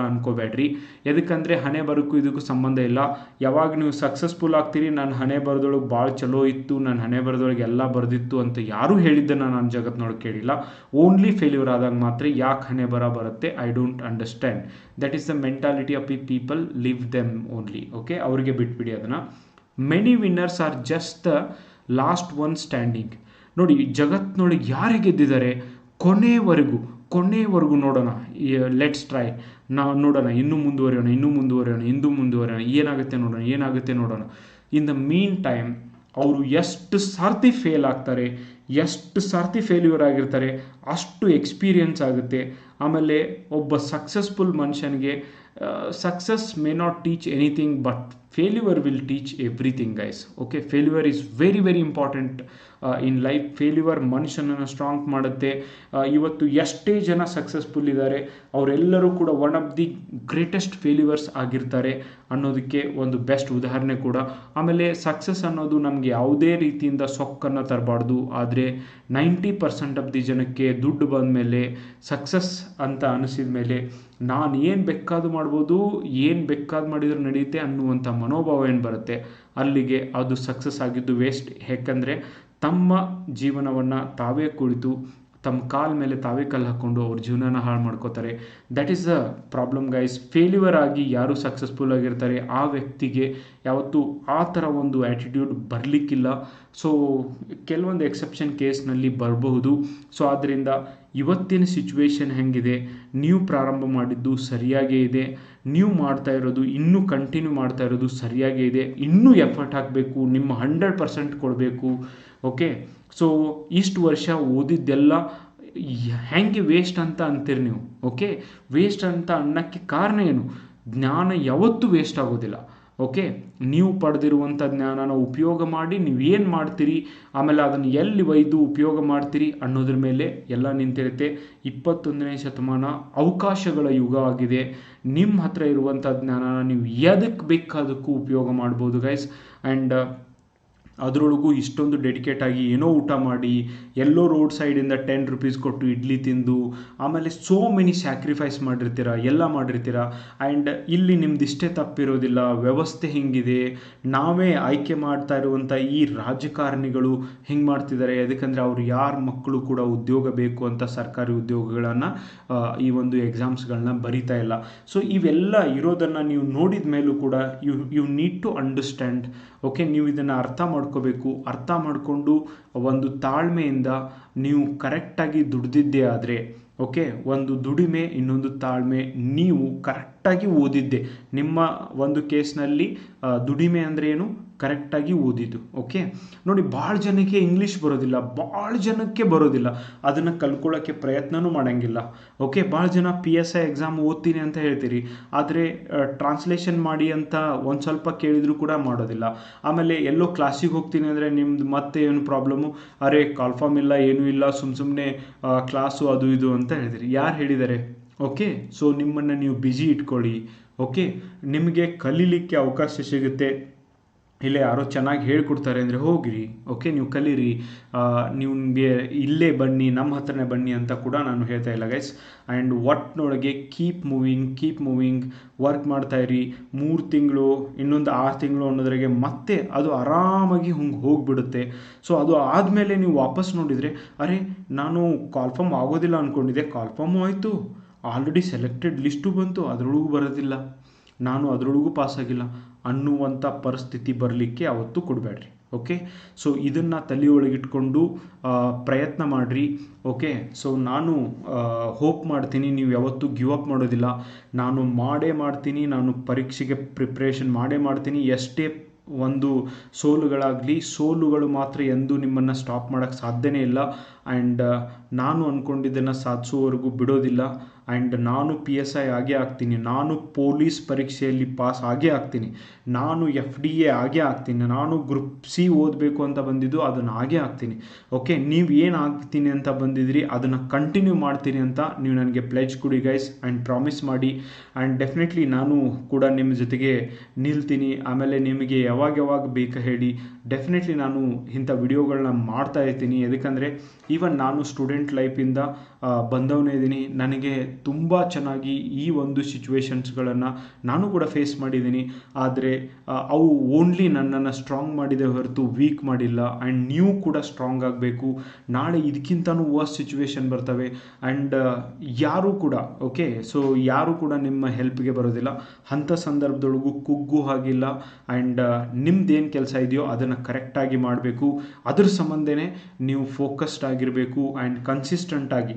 ಅನ್ಕೋಬೇಡ್ರಿ ಎದಕ್ಕಂದರೆ ಹಣೆ ಬರೋಕ್ಕೂ ಇದಕ್ಕೂ ಸಂಬಂಧ ಇಲ್ಲ. ಯಾವಾಗ ನೀವು ಸಕ್ಸಸ್ಫುಲ್ ಆಗ್ತೀರಿ, ನಾನು ಹಣೆ ಬರದೊಳಗೆ ಭಾಳ ಚಲೋ ಇತ್ತು, ನಾನು ಹಣೆ ಬರದೊಳಗೆ ಎಲ್ಲ ಬರೆದಿತ್ತು ಅಂತ ಯಾರೂ ಹೇಳಿದ್ದನ್ನು ನಾನು ಜಗತ್ತಿನೊಳಗೆ ಕೇಳಿಲ್ಲ. ಓನ್ಲಿ ಫೇಲ್ಯೂರ್ ಆದಾಗ ಮಾತ್ರ ಯಾಕೆ ಹಣೆ ಬರ ಬರುತ್ತೆ? I don't understand that is the mentality of ಈ people live them only okay ಅವರಿಗೆ ಬಿಟ್ಬಿಡಿ ಅದನ್ನು. Many winners are just the last one standing ನೋಡಿ ಜಗತ್ತಿನೊಳಗೆ ಯಾರು ಗೆದ್ದಿದ್ದಾರೆ? ಕೊನೆವರೆಗೂ. ಕೊನೆವರೆಗೂ ನೋಡೋಣ. ಲೆಟ್ಸ್ ಟ್ರೈ ನಾವು ನೋಡೋಣ. ಇನ್ನೂ ಮುಂದುವರಿಯೋಣ ಇನ್ನೂ ಮುಂದುವರಿಯೋಣ ಇನ್ನೂ ಮುಂದುವರಿಯೋಣ, ಏನಾಗುತ್ತೆ ನೋಡೋಣ ಏನಾಗುತ್ತೆ ನೋಡೋಣ. ಇನ್ ದ ಮೀನ್ ಟೈಮ್ ಅವರು ಎಷ್ಟು ಸಾರ್ತಿ ಫೇಲ್ ಆಗ್ತಾರೆ, ಎಷ್ಟು ಸಾರ್ತಿ ಫೇಲ್ಯೂರ್ ಆಗಿರ್ತಾರೆ, ಅಷ್ಟು ಎಕ್ಸ್ಪೀರಿಯನ್ಸ್ ಆಗುತ್ತೆ. ಆಮೇಲೆ ಒಬ್ಬ ಸಕ್ಸಸ್ಫುಲ್ ಮನುಷ್ಯನಿಗೆ success may not teach anything but failure will teach everything guys okay failure is very very important in life failure ಮನುಷ್ಯನನ್ನು ಸ್ಟ್ರಾಂಗ್ ಮಾಡುತ್ತೆ. ಇವತ್ತು ಎಷ್ಟೇ ಜನ ಸಕ್ಸಸ್ಫುಲ್ ಇದ್ದಾರೆ ಅವರೆಲ್ಲರೂ ಕೂಡ one of the greatest failures ಆಗಿರ್ತಾರೆ ಅನ್ನೋದಕ್ಕೆ ಒಂದು ಬೆಸ್ಟ್ ಉದಾಹರಣೆ ಕೂಡ. ಆಮೇಲೆ ಸಕ್ಸಸ್ ಅನ್ನೋದು ನಮಗೆ ಯಾವುದೇ ರೀತಿಯಿಂದ ಸೊಕ್ಕನ್ನು ತರಬಾರ್ದು. ಆದರೆ ನೈಂಟಿ ಪರ್ಸೆಂಟ್ ಆಫ್ ದಿ ಜನಕ್ಕೆ ದುಡ್ಡು ಬಂದ ಮೇಲೆ ಸಕ್ಸಸ್ ಅಂತ ಅನಿಸಿದ ಮೇಲೆ ನಾನು ಏನು ಬೇಕಾದ ಮಾಡ್ಬೋದು, ಏನು ಬೇಕಾದು ಮಾಡಿದರೂ ನಡೆಯುತ್ತೆ ಅನ್ನುವಂಥ ಮನೋಭಾವ ಏನು ಬರುತ್ತೆ? ಅಲ್ಲಿಗೆ ಅದು ಸಕ್ಸಸ್ ಆಗಿದ್ದು ವೇಸ್ಟ್ ಯಾಕಂದರೆ ತಮ್ಮ ಜೀವನವನ್ನು ತಾವೇ ಕುಳಿತು ತಮ್ಮ ಕಾಲ ಮೇಲೆ ತಾವೇ ಕಲ್ಲು ಹಾಕ್ಕೊಂಡು ಅವ್ರ ಜೀವನನ ಹಾಳು ಮಾಡ್ಕೋತಾರೆ. That is the problem guys failure ಆಗಿ ಯಾರು ಸಕ್ಸಸ್ಫುಲ್ ಆಗಿರ್ತಾರೆ, ಆ ವ್ಯಕ್ತಿಗೆ ಯಾವತ್ತೂ ಆ ಥರ ಒಂದು ಆ್ಯಟಿಟ್ಯೂಡ್ ಬರಲಿಕ್ಕಿಲ್ಲ. ಸೊ ಕೆಲವೊಂದು ಎಕ್ಸೆಪ್ಷನ್ ಕೇಸ್ನಲ್ಲಿ ಬರಬಹುದು. ಸೊ ಆದ್ದರಿಂದ ಇವತ್ತಿನ ಸಿಚುವೇಶನ್ ಹೆಂಗಿದೆ? ನೀವು ಪ್ರಾರಂಭ ಮಾಡಿದ್ದು ಸರಿಯಾಗೇ ಇದೆ. ನೀವು ಮಾಡ್ತಾ ಇರೋದು, ಇನ್ನೂ ಕಂಟಿನ್ಯೂ ಮಾಡ್ತಾ ಇರೋದು ಸರಿಯಾಗೇ ಇದೆ. ಇನ್ನೂ ಎಫರ್ಟ್ ಹಾಕಬೇಕು, ನಿಮ್ಮ ಹಂಡ್ರೆಡ್ ಪರ್ಸೆಂಟ್ ಕೊಡಬೇಕು. ಓಕೆ ಸೊ ಇಷ್ಟು ವರ್ಷ ಓದಿದ್ದೆಲ್ಲ ಹೆಂಗೆ ವೇಸ್ಟ್ ಅಂತ ಅಂತೀರಿ ನೀವು? ಓಕೆ ವೇಸ್ಟ್ ಅಂತ ಅನ್ನೋಕ್ಕೆ ಕಾರಣ ಏನು? ಜ್ಞಾನ ಯಾವತ್ತೂ ವೇಸ್ಟ್ ಆಗೋದಿಲ್ಲ. ಓಕೆ ನೀವು ಪಡೆದಿರುವಂಥ ಜ್ಞಾನನ ಉಪಯೋಗ ಮಾಡಿ, ನೀವು ಏನು ಮಾಡ್ತೀರಿ? ಆಮೇಲೆ ಅದನ್ನು ಎಲ್ಲಿ ಒಯ್ದು ಉಪಯೋಗ ಮಾಡ್ತೀರಿ ಅನ್ನೋದ್ರ ಮೇಲೆ ಎಲ್ಲ ನಿಂತಿರುತ್ತೆ. ಇಪ್ಪತ್ತೊಂದನೇ ಶತಮಾನ ಅವಕಾಶಗಳ ಯುಗ ಆಗಿದೆ. ನಿಮ್ಮ ಹತ್ರ ಇರುವಂಥ ಜ್ಞಾನನ ನೀವು ಎದಕ್ಕೆ ಬೇಕಾದಕ್ಕೂ ಉಪಯೋಗ ಮಾಡ್ಬೋದು ಗೈಸ್ ಆ್ಯಂಡ್ ಅದರೊಳಗೂ ಇಷ್ಟೊಂದು ಡೆಡಿಕೇಟ್ ಆಗಿ ಏನೋ ಊಟ ಮಾಡಿ, ಎಲ್ಲೋ ರೋಡ್ ಸೈಡಿಂದ ಟೆನ್ ರುಪೀಸ್ ಕೊಟ್ಟು ಇಡ್ಲಿ ತಿಂದು, ಆಮೇಲೆ ಸೋ ಮೆನಿ ಸ್ಯಾಕ್ರಿಫೈಸ್ ಮಾಡಿರ್ತೀರ, ಎಲ್ಲ ಮಾಡಿರ್ತೀರ ಆ್ಯಂಡ್ ಇಲ್ಲಿ ನಿಮ್ದು ಇಷ್ಟೇ ತಪ್ಪಿರೋದಿಲ್ಲ, ವ್ಯವಸ್ಥೆ ಹಿಂಗಿದೆ, ನಾವೇ ಆಯ್ಕೆ ಮಾಡ್ತಾ ಇರುವಂಥ ಈ ರಾಜಕಾರಣಿಗಳು ಹೆಂಗೆ ಮಾಡ್ತಿದ್ದಾರೆ, ಯಾಕಂದರೆ ಅವ್ರು ಯಾರ ಮಕ್ಕಳು ಕೂಡ ಉದ್ಯೋಗ ಬೇಕು ಅಂತ ಸರ್ಕಾರಿ ಉದ್ಯೋಗಗಳನ್ನು ಈ ಒಂದು ಎಕ್ಸಾಮ್ಸ್ಗಳನ್ನ ಬರಿತಾ ಇಲ್ಲ. ಸೊ ಇವೆಲ್ಲ ಇರೋದನ್ನು ನೀವು ನೋಡಿದ ಮೇಲೂ ಕೂಡ you you need to understand okay ನೀವು ಇದನ್ನು ಅರ್ಥ ಮಾಡ್ಕೋಬೇಕು, ಅರ್ಥ ಮಾಡಿಕೊಂಡು ಒಂದು ತಾಳ್ಮೆಯಿಂದ ನೀವು ಕರೆಕ್ಟಾಗಿ ದುಡ್ದಿದ್ದೇ ಆದರೆ, ಓಕೆ? ಒಂದು ದುಡಿಮೆ, ಇನ್ನೊಂದು ತಾಳ್ಮೆ, ನೀವು ಕರೆಕ್ಟಾಗಿ ಓದಿದ್ದೆ. ನಿಮ್ಮ ಒಂದು ಕೇಸ್ನಲ್ಲಿ ದುಡಿಮೆ ಅಂದರೆ ಏನು? ಕರೆಕ್ಟಾಗಿ ಓದಿದ್ದು ಓಕೆ ನೋಡಿ ಭಾಳ ಜನಕ್ಕೆ ಇಂಗ್ಲೀಷ್ ಬರೋದಿಲ್ಲ ಭಾಳ ಜನಕ್ಕೆ ಬರೋದಿಲ್ಲ. ಅದನ್ನು ಕಲ್ತ್ಕೊಳ್ಳೋಕ್ಕೆ ಪ್ರಯತ್ನವೂ ಮಾಡೋಂಗಿಲ್ಲ ಓಕೆ ಭಾಳ ಜನ ಪಿ ಎಸ್ ಐ ಎಕ್ಸಾಮ್ ಓದ್ತೀನಿ ಅಂತ ಹೇಳ್ತೀರಿ, ಆದರೆ ಟ್ರಾನ್ಸ್ಲೇಷನ್ ಮಾಡಿ ಅಂತ ಒಂದು ಸ್ವಲ್ಪ ಕೇಳಿದರೂ ಕೂಡ ಮಾಡೋದಿಲ್ಲ. ಆಮೇಲೆ ಎಲ್ಲೋ ಕ್ಲಾಸಿಗೆ ಹೋಗ್ತೀನಿ ಅಂದರೆ ನಿಮ್ದು ಮತ್ತೆ ಏನು ಪ್ರಾಬ್ಲಮ್ಮು ಅರೆ ಕಾಲ್ಫಾರ್ಮ್ ಇಲ್ಲ, ಏನೂ ಇಲ್ಲ ಸುಮ್ಮ ಸುಮ್ಮನೆ ಕ್ಲಾಸು ಅದು ಇದು ಅಂತ ಹೇಳಿದಿರಿ. ಯಾರು ಹೇಳಿದ್ದಾರೆ ಓಕೆ ಸೊ ನಿಮ್ಮನ್ನು ನೀವು ಬ್ಯುಸಿ ಇಟ್ಕೊಳ್ಳಿ ಓಕೆ ನಿಮಗೆ ಕಲೀಲಿಕ್ಕೆ ಅವಕಾಶ ಸಿಗುತ್ತೆ. ಇಲ್ಲ ಯಾರೋ ಚೆನ್ನಾಗಿ ಹೇಳ್ಕೊಡ್ತಾರೆ ಅಂದರೆ ಹೋಗಿರಿ ಓಕೆ ನೀವು ಕಲೀರಿ ನಿಮಗೆ ಇಲ್ಲೇ ಬನ್ನಿ, ನಮ್ಮ ಹತ್ರನೇ ಬನ್ನಿ ಅಂತ ಕೂಡ ನಾನು ಹೇಳ್ತಾ ಇಲ್ಲ guys and ಒಟ್ಟಿನೊಳಗೆ keep moving keep moving work ಮಾಡ್ತಾ ಇರಿ. ಮೂರು ತಿಂಗಳು, ಇನ್ನೊಂದು ಆರು ತಿಂಗಳು ಅನ್ನೋದ್ರಾಗೆ ಮತ್ತೆ ಅದು ಆರಾಮಾಗಿ ಹಂಗೆ ಹೋಗಿಬಿಡುತ್ತೆ. ಸೊ ಅದು ಆದಮೇಲೆ ನೀವು ವಾಪಸ್ ನೋಡಿದರೆ, ಅರೆ, ನಾನು ಕಾಲ್ಫಾರ್ಮ್ ಆಗೋದಿಲ್ಲ ಅಂದ್ಕೊಂಡಿದ್ದೆ ಕಾಲ್ಫಾರ್ಮು ಆಯಿತು. ಆಲ್ರೆಡಿ ಸೆಲೆಕ್ಟೆಡ್ ಲಿಸ್ಟು ಬಂತು, ಅದರೊಳಗೂ ಬರೋದಿಲ್ಲ. ನಾನು ಅದರೊಳಗೂ ಪಾಸಾಗಿಲ್ಲ ಅನ್ನುವಂಥ ಪರಿಸ್ಥಿತಿ ಬರಲಿಕ್ಕೆ ಅವತ್ತು ಕೊಡಬೇಡ್ರಿ ಓಕೆ ಸೊ ಇದನ್ನು ತಲೆಯೊಳಗಿಟ್ಕೊಂಡು ಪ್ರಯತ್ನ ಮಾಡಿರಿ ಓಕೆ ಸೊ ನಾನು ಹೋಪ್ ಮಾಡ್ತೀನಿ, ನೀವು ಯಾವತ್ತೂ ಗಿವ್ ಅಪ್ ಮಾಡೋದಿಲ್ಲ. ನಾನು ಮಾಡೇ ಮಾಡ್ತೀನಿ, ನಾನು ಪರೀಕ್ಷೆಗೆ ಪ್ರಿಪ್ರೇಷನ್ ಮಾಡೇ ಮಾಡ್ತೀನಿ. ಎಷ್ಟೇ ಒಂದು ಸೋಲುಗಳಾಗಲಿ, ಸೋಲುಗಳು ಮಾತ್ರ ಎಂದೂ ನಿಮ್ಮನ್ನು ಸ್ಟಾಪ್ ಮಾಡೋಕ್ಕೆ ಸಾಧ್ಯನೇ ಇಲ್ಲ. ಆ್ಯಂಡ್ ನಾನು ಅಂದ್ಕೊಂಡಿದ್ದನ್ನು ಸಾಧಿಸುವವರೆಗೂ ಬಿಡೋದಿಲ್ಲ ಆ್ಯಂಡ್ ನಾನು ಪಿ ಎಸ್ ಐ ಆಗೇ ಆಗ್ತೀನಿ. ನಾನು ಪೊಲೀಸ್ ಪರೀಕ್ಷೆಯಲ್ಲಿ ಪಾಸ್ ಆಗೇ ಆಗ್ತೀನಿ. ನಾನು ಎಫ್ ಡಿ ಎ ಆಗೇ ಆಗ್ತೀನಿ. ನಾನು ಗ್ರೂಪ್ ಸಿ ಓದಬೇಕು ಅಂತ ಬಂದಿದ್ದು ಅದನ್ನು ಆಗೇ ಆಗ್ತೀನಿ. ಓಕೆ ನೀವು ಏನು ಆಗ್ತೀನಿ ಅಂತ ಬಂದಿದ್ರಿ, ಅದನ್ನು ಕಂಟಿನ್ಯೂ ಮಾಡ್ತೀನಿ ಅಂತ ನೀವು ನನಗೆ ಪ್ಲೆಜ್ ಕೊಡಿ ಗೈಸ್ ಆ್ಯಂಡ್ ಪ್ರಾಮಿಸ್ ಮಾಡಿ. ಆ್ಯಂಡ್ ಡೆಫಿನೆಟ್ಲಿ ನಾನು ಕೂಡ ನಿಮ್ಮ ಜೊತೆಗೆ ನಿಲ್ತೀನಿ. ಆಮೇಲೆ ನಿಮಗೆ ಯಾವಾಗ ಯಾವಾಗ ಬೇಕಾ ಹೇಳಿ. ಡೆಫಿನೆಟ್ಲಿ ನಾನು ಇಂಥ ವಿಡಿಯೋಗಳನ್ನ ಮಾಡ್ತಾ ಇರ್ತೀನಿ. ಯಾಕಂದರೆ ಈವನ್ ನಾನು ಸ್ಟೂಡೆಂಟ್ ಲೈಫಿಂದ ಬಂದವನೇ ಇದ್ದೀನಿ. ನನಗೆ ತುಂಬ ಚೆನ್ನಾಗಿ ಈ ಒಂದು ಸಿಚುವೇಶನ್ಸ್ಗಳನ್ನು ನಾನು ಕೂಡ ಫೇಸ್ ಮಾಡಿದ್ದೀನಿ. ಆದರೆ ಅವು ಓನ್ಲಿ ನನ್ನನ್ನು ಸ್ಟ್ರಾಂಗ್ ಮಾಡಿದೆ ಹೊರತು ವೀಕ್ ಮಾಡಿಲ್ಲ. ಆ್ಯಂಡ್ ನೀವು ಕೂಡ ಸ್ಟ್ರಾಂಗ್ ಆಗಬೇಕು. ನಾಳೆ ಇದಕ್ಕಿಂತನೂ ವರ್ಸ್ ಸಿಚುವೇಶನ್ ಬರ್ತವೆ. ಆ್ಯಂಡ್ ಯಾರೂ ಕೂಡ ಓಕೆ ಸೊ ಯಾರೂ ಕೂಡ ನಿಮ್ಮ ಹೆಲ್ಪ್ಗೆ ಬರೋದಿಲ್ಲ. ಅಂಥ ಸಂದರ್ಭದೊಳಗೂ ಕುಗ್ಗು ಹಾಗಿಲ್ಲ. ಆ್ಯಂಡ್ ನಿಮ್ದೇನು ಕೆಲಸ ಇದೆಯೋ ಅದನ್ನು ಕರೆಕ್ಟಾಗಿ ಮಾಡಬೇಕು. ಅದ್ರ ಸಂಬಂಧನೇ ನೀವು ಫೋಕಸ್ಡ್ ಆಗಿರಬೇಕು. ಆ್ಯಂಡ್ ಕನ್ಸಿಸ್ಟೆಂಟ್ ಆಗಿ.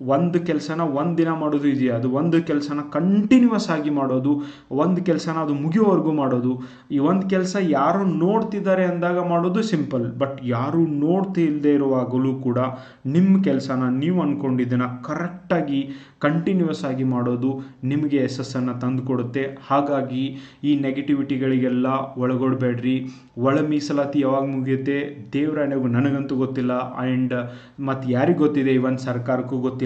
ಒಂದು ಕೆಲಸನ ಒಂದು ದಿನ ಮಾಡೋದು ಇದೆಯಾ? ಅದು ಒಂದು ಕೆಲಸನ ಕಂಟಿನ್ಯೂಸ್ ಆಗಿ ಮಾಡೋದು, ಒಂದು ಕೆಲಸನ ಅದು ಮುಗಿಯೋವರೆಗೂ ಮಾಡೋದು. ಈ ಒಂದು ಕೆಲಸ ಯಾರು ನೋಡ್ತಿದ್ದಾರೆ ಅಂದಾಗ ಮಾಡೋದು ಸಿಂಪಲ್. ಬಟ್ ಯಾರು ನೋಡ್ತಿಲ್ಲದೆ ಇರುವಾಗಲೂ ಕೂಡ ನಿಮ್ಮ ಕೆಲಸನ ನೀವು ಅಂದ್ಕೊಂಡಿದ್ದನ್ನು ಕರೆಕ್ಟಾಗಿ ಕಂಟಿನ್ಯೂಸ್ ಆಗಿ ಮಾಡೋದು ನಿಮಗೆ ಯಶಸ್ಸನ್ನು ತಂದುಕೊಡುತ್ತೆ. ಹಾಗಾಗಿ ಈ ನೆಗೆಟಿವಿಟಿಗಳಿಗೆಲ್ಲ ಒಳಗೊಡಬೇಡ್ರಿ. ಒಳ ಮೀಸಲಾತಿ ಯಾವಾಗ ಮುಗಿಯುತ್ತೆ? ದೇವರ ನನಗಂತೂ ಗೊತ್ತಿಲ್ಲ. ಆ್ಯಂಡ್ ಮತ್ತು ಯಾರಿಗೆ ಗೊತ್ತಿದೆ? ಇವನ್ ಸರ್ಕಾರಕ್ಕೂ ಗೊತ್ತಿಲ್ಲ.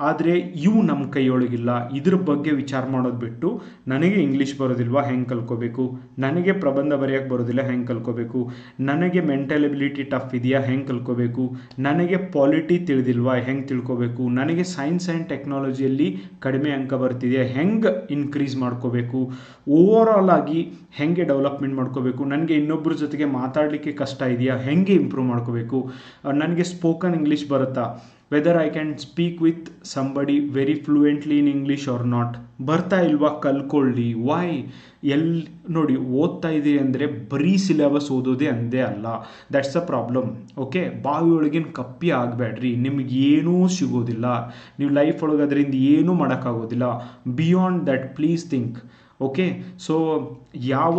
ಆದರೆ ಇವು ನಮ್ಮ ಕೈಯೊಳಗಿಲ್ಲ. ಇದ್ರ ಬಗ್ಗೆ ವಿಚಾರ ಮಾಡೋದು ಬಿಟ್ಟು ನನಗೆ ಇಂಗ್ಲೀಷ್ ಬರೋದಿಲ್ವಾ, ಹೆಂಗೆ ಕಲ್ಕೋಬೇಕು? ನನಗೆ ಪ್ರಬಂಧ ಬರೆಯೋಕ್ಕೆ ಬರೋದಿಲ್ಲ, ಹೆಂಗೆ ಕಲ್ಕೋಬೇಕು? ನನಗೆ ಮೆಂಟಲ್ ಎಬಿಲಿಟಿ ಟಫ್ ಇದೆಯಾ, ಹೆಂಗೆ ಕಲ್ಕೋಬೇಕು? ನನಗೆ ಪಾಲಿಟಿ ತಿಳಿದಿಲ್ವಾ, ಹೆಂಗೆ ತಿಳ್ಕೋಬೇಕು? ನನಗೆ ಸೈನ್ಸ್ ಆ್ಯಂಡ್ ಟೆಕ್ನಾಲಜಿಯಲ್ಲಿ ಕಡಿಮೆ ಅಂಕ ಬರ್ತಿದೆಯಾ ಹೆಂಗೆ ಇನ್ಕ್ರೀಸ್ ಮಾಡ್ಕೋಬೇಕು? ಓವರ್ ಆಲ್ ಆಗಿ ಹೆಂಗೆ ಡೆವಲಪ್ಮೆಂಟ್ ಮಾಡ್ಕೋಬೇಕು? ನನಗೆ ಇನ್ನೊಬ್ಬರ ಜೊತೆಗೆ ಮಾತಾಡಲಿಕ್ಕೆ ಕಷ್ಟ ಇದೆಯಾ, ಹೆಂಗೆ ಇಂಪ್ರೂವ್ ಮಾಡ್ಕೋಬೇಕು? ನನಗೆ ಸ್ಪೋಕನ್ ಇಂಗ್ಲೀಷ್ ಬರುತ್ತಾ? Whether I can speak with somebody very fluently in English or not ಬರ್ತಾ ಇಲ್ವಾ ಕಲ್ಕೊಳ್ಳಿ. ವೈ ಎಲ್ಲಿ ನೋಡಿ, ಓದ್ತಾ ಇದ್ದೀರಿ ಅಂದರೆ ಬರೀ ಸಿಲೆಬಸ್ ಓದೋದೇ ಅಂದೇ ಅಲ್ಲ. ದ್ಯಾಟ್ಸ್ ಅ ಪ್ರಾಬ್ಲಮ್ ಓಕೆ ಬಾವಿ ಒಳಗಿನ ಕಪ್ಪಿ ಆಗಬೇಡ್ರಿ ನಿಮ್ಗೆ ಏನೂ ಸಿಗೋದಿಲ್ಲ. ನೀವು ಲೈಫ್ ಒಳಗೆ ಅದರಿಂದ ಏನೂ ಮಾಡೋಕ್ಕಾಗೋದಿಲ್ಲ. Beyond that please think okay so ಯಾವ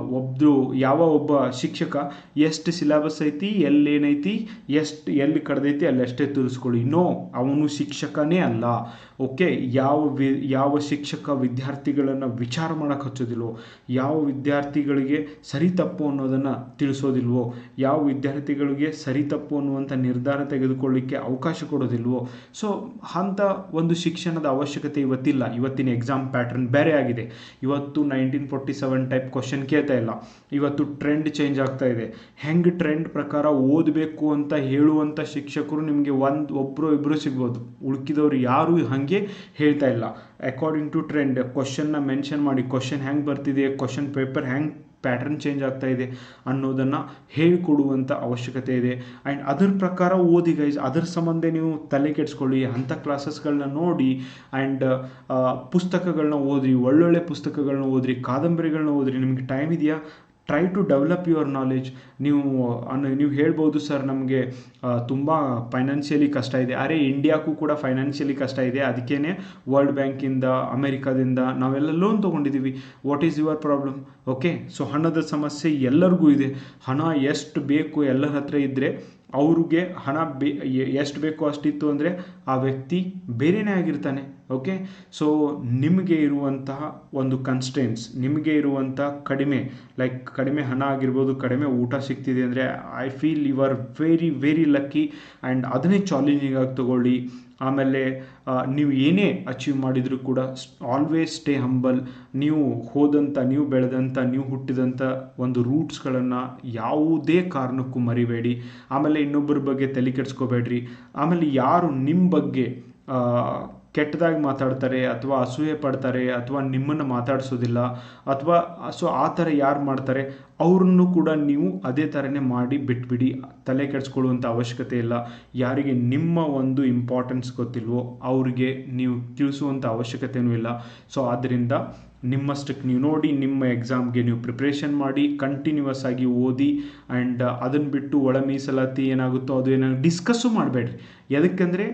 ಒಬ್ಬರು ಯಾವ ಒಬ್ಬ ಶಿಕ್ಷಕ ಎಷ್ಟು ಸಿಲೆಬಸ್ ಐತಿ ಎಲ್ಲಿ ಏನೈತಿ ಎಷ್ಟು, ಎಲ್ಲಿ ಕಡ್ದೈತಿ ಅಲ್ಲಿ ಅಷ್ಟೇ ತಿಳಿಸ್ಕೊಳ್ಳಿ ನೋ, ಅವನು ಶಿಕ್ಷಕನೇ ಅಲ್ಲ. ಓಕೆ ಯಾವ ವಿ, ಯಾವ ಶಿಕ್ಷಕ ವಿದ್ಯಾರ್ಥಿಗಳನ್ನು ವಿಚಾರ ಮಾಡೋಕೆ ಹಚ್ಚೋದಿಲ್ವೋ, ಯಾವ ವಿದ್ಯಾರ್ಥಿಗಳಿಗೆ ಸರಿ ತಪ್ಪು ಅನ್ನೋದನ್ನು ತಿಳಿಸೋದಿಲ್ವೋ, ಯಾವ ವಿದ್ಯಾರ್ಥಿಗಳಿಗೆ ಸರಿ ತಪ್ಪು ಅನ್ನುವಂಥ ನಿರ್ಧಾರ ತೆಗೆದುಕೊಳ್ಳಿಕ್ಕೆ ಅವಕಾಶ ಕೊಡೋದಿಲ್ವೋ. ಸೊ ಅಂಥ ಒಂದು ಶಿಕ್ಷಣದ ಅವಶ್ಯಕತೆ ಇವತ್ತಿಲ್ಲ. ಇವತ್ತಿನ ಎಕ್ಸಾಮ್ ಪ್ಯಾಟರ್ನ್ ಬೇರೆ ಆಗಿದೆ. ಇವತ್ತು nineteen forty seven type question ಕೇಳ್ತಾ ಇಲ್ಲ. ಇವತ್ತು ಟ್ರೆಂಡ್ ಚೇಂಜ್ ಆಗ್ತಾ ಇದೆ. ಹೆಂಗೆ ಟ್ರೆಂಡ್ ಪ್ರಕಾರ ಓದಬೇಕು ಅಂತ ಹೇಳುವಂಥ ಶಿಕ್ಷಕರು ನಿಮಗೆ ಒಂದು ಒಬ್ಬರು ಇಬ್ಬರು ಸಿಗ್ಬೋದು. ಉಳ್ಕಿದವರು ಯಾರು ಹಾಗೆ ಹೇಳ್ತಾ ಇಲ್ಲ. ಅಕಾರ್ಡಿಂಗ್ ಟು ಟ್ರೆಂಡ್ ಕ್ವಶನ್ನ ಮೆನ್ಷನ್ ಮಾಡಿ. ಕ್ವಶನ್ ಹೆಂಗೆ ಬರ್ತಿದೆ? ಕ್ವಶನ್ ಪೇಪರ್ ಹೆಂಗೆ ಪ್ಯಾಟರ್ನ್ ಚೇಂಜ್ ಆಗ್ತಾ ಇದೆ ಅನ್ನೋದನ್ನು ಹೇಳಿಕೊಡುವಂಥ ಅವಶ್ಯಕತೆ ಇದೆ. ಆ್ಯಂಡ್ ಅದರ ಪ್ರಕಾರ ಓದಿ ಗೈಸ್ ಅದರ ಸಂಬಂಧ ನೀವು ತಲೆ ಕೆಡಿಸ್ಕೊಳ್ಳಿ, ಅಂಥ ಕ್ಲಾಸಸ್ಗಳನ್ನ ನೋಡಿ ಆ್ಯಂಡ್ ಪುಸ್ತಕಗಳನ್ನ ಓದಿ ಒಳ್ಳೊಳ್ಳೆ ಪುಸ್ತಕಗಳನ್ನ ಓದ್ರಿ ಕಾದಂಬರಿಗಳನ್ನ ಓದಿರಿ, ನಿಮಗೆ ಟೈಮ್ ಇದೆಯಾ? Try to develop your knowledge ನೀವು ನೀವು ಹೇಳ್ಬೋದು, ಸರ್, ನಮಗೆ ತುಂಬ ಫೈನಾನ್ಷಿಯಲಿ ಕಷ್ಟ ಇದೆ. ಅರೆ ಇಂಡಿಯಾಕ್ಕೂ ಕೂಡ ಫೈನಾನ್ಷಿಯಲಿ ಕಷ್ಟ ಇದೆ. ಅದಕ್ಕೇ ವರ್ಲ್ಡ್ ಬ್ಯಾಂಕಿಂದ ಅಮೇರಿಕಾದಿಂದ ನಾವೆಲ್ಲ ಲೋನ್ ತೊಗೊಂಡಿದ್ದೀವಿ what is your problem okay so ಹಣದ ಸಮಸ್ಯೆ ಎಲ್ಲರಿಗೂ ಇದೆ. ಹಣ ಎಷ್ಟು ಬೇಕು ಎಲ್ಲರ ಹತ್ರ ಇದ್ದರೆ ಅವ್ರಿಗೆ ಹಣ ಬೇ ಎಷ್ಟು ಬೇಕೋ ಅಷ್ಟಿತ್ತು ಅಂದರೆ ಆ ವ್ಯಕ್ತಿ ಬೇರೆಯೇ ಆಗಿರ್ತಾನೆ. ಓಕೆ ಸೊ ನಿಮಗೆ ಇರುವಂತಹ ಒಂದು ಕನ್ಸ್ಟೆನ್ಸ್ ನಿಮಗೆ ಇರುವಂಥ ಕಡಿಮೆ ಲೈಕ್ ಕಡಿಮೆ ಹಣ ಆಗಿರ್ಬೋದು, ಕಡಿಮೆ ಊಟ ಸಿಗ್ತಿದೆ ಅಂದರೆ I feel you are very very lucky and ಅದನ್ನೇ ಚಾಲೆಂಜಿಂಗ್ ಆಗಿ ತಗೊಳ್ಳಿ. ಆಮೇಲೆ ನೀವು ಏನೇ ಅಚೀವ್ ಮಾಡಿದರೂ ಕೂಡ ಆಲ್ವೇಸ್ ಸ್ಟೇ ಹಂಬಲ್ ನೀವು ಹೋದಂಥ ನೀವು ಬೆಳೆದಂಥ ನೀವು ಹುಟ್ಟಿದಂಥ ಒಂದು ರೂಟ್ಸ್ಗಳನ್ನು ಯಾವುದೇ ಕಾರಣಕ್ಕೂ ಮರಿಬೇಡಿ. ಆಮೇಲೆ ಇನ್ನೊಬ್ಬರ ಬಗ್ಗೆ ತಲೆ ಕೆಡಿಸ್ಕೋಬೇಡ್ರಿ. ಆಮೇಲೆ ಯಾರು ನಿಮ್ಮ ಬಗ್ಗೆ ಕೆಟ್ಟದಾಗಿ ಮಾತಾಡ್ತಾರೆ ಅಥವಾ ಅಸೂಯೆ ಪಡ್ತಾರೆ ಅಥವಾ ನಿಮ್ಮನ್ನು ಮಾತಾಡಿಸೋದಿಲ್ಲ ಅಥವಾ ಸೊ ಆ ಥರ ಯಾರು ಮಾಡ್ತಾರೆ, ಅವ್ರನ್ನು ಕೂಡ ನೀವು ಅದೇ ಥರನೇ ಮಾಡಿ ಬಿಟ್ಬಿಡಿ, ತಲೆ ಕೆಡಿಸ್ಕೊಳ್ಳುವಂಥ ಅವಶ್ಯಕತೆ ಇಲ್ಲ. ಯಾರಿಗೆ ನಿಮ್ಮ ಒಂದು ಇಂಪಾರ್ಟೆನ್ಸ್ ಗೊತ್ತಿಲ್ವೋ ಅವ್ರಿಗೆ ನೀವು ತಿಳಿಸುವಂಥ ಅವಶ್ಯಕತೆಯೂ ಇಲ್ಲ. ಸೊ ಆದ್ದರಿಂದ ನಿಮ್ಮಷ್ಟಕ್ಕೆ ನೀವು ನೋಡಿ, ನಿಮ್ಮ ಎಕ್ಸಾಮ್ಗೆ ನೀವು ಪ್ರಿಪ್ರೇಷನ್ ಮಾಡಿ ಕಂಟಿನ್ಯೂಸ್ ಆಗಿ ಓದಿ ಆ್ಯಂಡ್ ಅದನ್ನು ಬಿಟ್ಟು ಒಳ ಮೀಸಲಾತಿ ಏನಾಗುತ್ತೋ ಅದು ಏನಾಗ ಡಿಸ್ಕಸ್ಸು ಮಾಡಬೇಡ್ರಿ. ಎದಕ್ಕಂದರೆ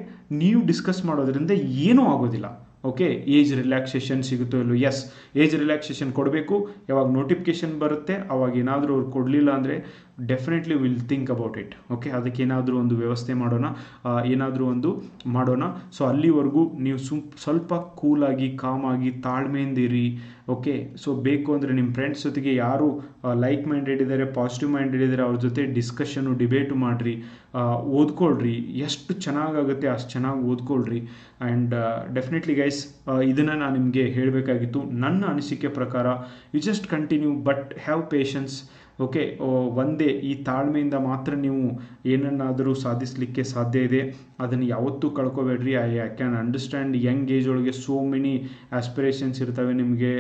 ನೀವು ಡಿಸ್ಕಸ್ ಮಾಡೋದ್ರಿಂದ ಏನೂ ಆಗೋದಿಲ್ಲ. ಓಕೆ ಏಜ್ ರಿಲ್ಯಾಕ್ಸೇಷನ್ ಸಿಗುತ್ತೋ ಇಲ್ಲೋ ಎಸ್ ಏಜ್ ರಿಲ್ಯಾಕ್ಸೇಷನ್ ಕೊಡಬೇಕು. ಯಾವಾಗ ನೋಟಿಫಿಕೇಷನ್ ಬರುತ್ತೆ, ಅವಾಗ ಏನಾದರೂ ಅವ್ರು ಕೊಡಲಿಲ್ಲ ಅಂದರೆ definitely will think about it okay ಅದಕ್ಕೆ ಏನಾದರೂ ಒಂದು ವ್ಯವಸ್ಥೆ ಮಾಡೋಣ. ಏನಾದರೂ ಒಂದು ಮಾಡೋಣ. ಸೊ ಅಲ್ಲಿವರೆಗೂ ನೀವು ಸುಮ್ ಸ್ವಲ್ಪ ಕೂಲಾಗಿ ಕಾಮಾಗಿ ತಾಳ್ಮೆಯಿಂದಿರಿ ಓಕೆ ಸೊ ಬೇಕು ಅಂದರೆ ನಿಮ್ಮ ಫ್ರೆಂಡ್ಸ್ ಜೊತೆಗೆ ಯಾರು ಲೈಕ್ ಮೈಂಡೆಡ್ ಇದ್ದಾರೆ ಪಾಸಿಟಿವ್ ಮೈಂಡೆಡ್ ಇದ್ದಾರೆ ಅವ್ರ ಜೊತೆ ಡಿಸ್ಕಷನ್ನು ಡಿಬೇಟು ಮಾಡಿರಿ ಓದ್ಕೊಳ್ರಿ. ಎಷ್ಟು ಚೆನ್ನಾಗಾಗುತ್ತೆ ಅಷ್ಟು ಚೆನ್ನಾಗಿ ಓದ್ಕೊಳ್ರಿ. ಆ್ಯಂಡ್ ಡೆಫಿನೆಟ್ಲಿ ಗೈಸ್ ಇದನ್ನು ನಾನು ನಿಮಗೆ ಹೇಳಬೇಕಾಗಿತ್ತು. ನನ್ನ ಅನಿಸಿಕೆ ಪ್ರಕಾರ you just continue but have patience okay ಒಂದೇ, ಈ ತಾಳ್ಮೆಯಿಂದ ಮಾತ್ರ ನೀವು ಏನನ್ನಾದರೂ ಸಾಧಿಸಲಿಕ್ಕೆ ಸಾಧ್ಯ ಇದೆ. ಅದನ್ನು ಯಾವತ್ತೂ ಕಳ್ಕೊಬೇಡ್ರಿ. I I can understand young age ಒಳಗೆ ಸೋ ಮೆನಿ ಆಸ್ಪಿರೇಷನ್ಸ್ ಇರ್ತವೆ ನಿಮಗೆ.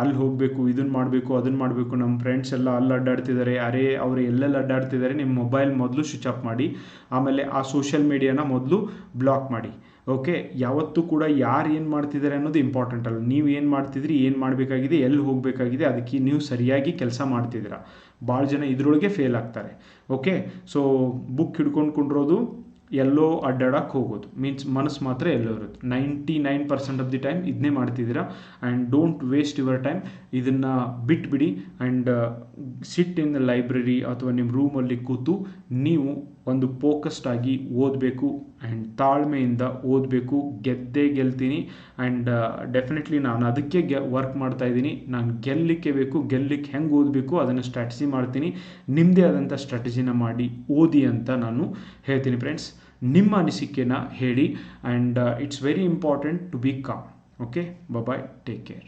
ಅಲ್ಲಿ ಹೋಗಬೇಕು ಇದನ್ನು ಮಾಡಬೇಕು ಅದನ್ನು ಮಾಡಬೇಕು. ನಮ್ಮ ಫ್ರೆಂಡ್ಸ್ ಎಲ್ಲ ಅಲ್ಲಿ ಅಡ್ಡಾಡ್ತಿದ್ದಾರೆ. ಅರೆ, ಅವರು ಎಲ್ಲೆಲ್ಲಿ ಅಡ್ಡಾಡ್ತಿದ್ದಾರೆ? ನಿಮ್ಮ ಮೊಬೈಲ್ ಮೊದಲು ಸ್ವಿಚ್ ಆಫ್ ಮಾಡಿ. ಆಮೇಲೆ ಆ ಸೋಷಿಯಲ್ ಮೀಡಿಯಾನ ಮೊದಲು ಬ್ಲಾಕ್ ಮಾಡಿ. ಓಕೆ, ಯಾವತ್ತೂ ಕೂಡ ಯಾರು ಏನು ಮಾಡ್ತಿದ್ದಾರೆ ಅನ್ನೋದು ಇಂಪಾರ್ಟೆಂಟ್ ಅಲ್ಲ. ನೀವು ಏನು ಮಾಡ್ತಿದ್ರಿ, ಏನು ಮಾಡಬೇಕಾಗಿದೆ, ಎಲ್ಲಿ ಹೋಗಬೇಕಾಗಿದೆ, ಅದಕ್ಕೆ ನೀವು ಸರಿಯಾಗಿ ಕೆಲಸ ಮಾಡ್ತಿದ್ದೀರಾ. ಭಾಳ ಜನ ಇದರೊಳಗೆ ಫೇಲ್ ಆಗ್ತಾರೆ. ಓಕೆ ಸೊ ಬುಕ್ ಹಿಡ್ಕೊಂಡು ಕುಂಡ್ರೋದು, ಎಲ್ಲೋ ಅಡ್ಡಾಡಕ್ಕೆ ಹೋಗೋದು. ಮೀನ್ಸ್ ಮನಸ್ಸು ಮಾತ್ರ ಎಲ್ಲೋ ಇರುತ್ತೆ. Ninety nine percent of the time ಇದನ್ನೇ ಮಾಡ್ತಿದ್ದೀರಾ. And don't waste your time ಇದನ್ನು ಬಿಟ್ಬಿಡಿ. And sit in the library ಅಥವಾ ನಿಮ್ಮ ರೂಮಲ್ಲಿ ಕೂತು, ನೀವು ಒಂದು ಫೋಕಸ್ಡ್ ಆಗಿ ಓದಬೇಕು ಆ್ಯಂಡ್ ತಾಳ್ಮೆಯಿಂದ ಓದಬೇಕು, ಗೆದ್ದೇ ಗೆಲ್ತೀನಿ ಆ್ಯಂಡ್ ಡೆಫಿನೆಟ್ಲಿ ನಾನು ಅದಕ್ಕೆ ಗೆ ವರ್ಕ್ ಮಾಡ್ತಾ ಇದ್ದೀನಿ. ನಾನು ಗೆಲ್ಲಿಕ್ಕೆ ಬೇಕು ಗೆಲ್ಲಲಿಕ್ಕೆ ಹೆಂಗೆ ಓದಬೇಕು ಅದನ್ನು ಸ್ಟ್ರಾಟಜಿ ಮಾಡ್ತೀನಿ. ನಿಮ್ಮದೇ ಆದಂಥ ಸ್ಟ್ರಾಟಜಿನ ಮಾಡಿ ಓದಿ ಅಂತ ನಾನು ಹೇಳ್ತೀನಿ ಫ್ರೆಂಡ್ಸ್ ನಿಮ್ಮ ಅನಿಸಿಕೆನ ಹೇಳಿ and it's very important to be calm okay bye take care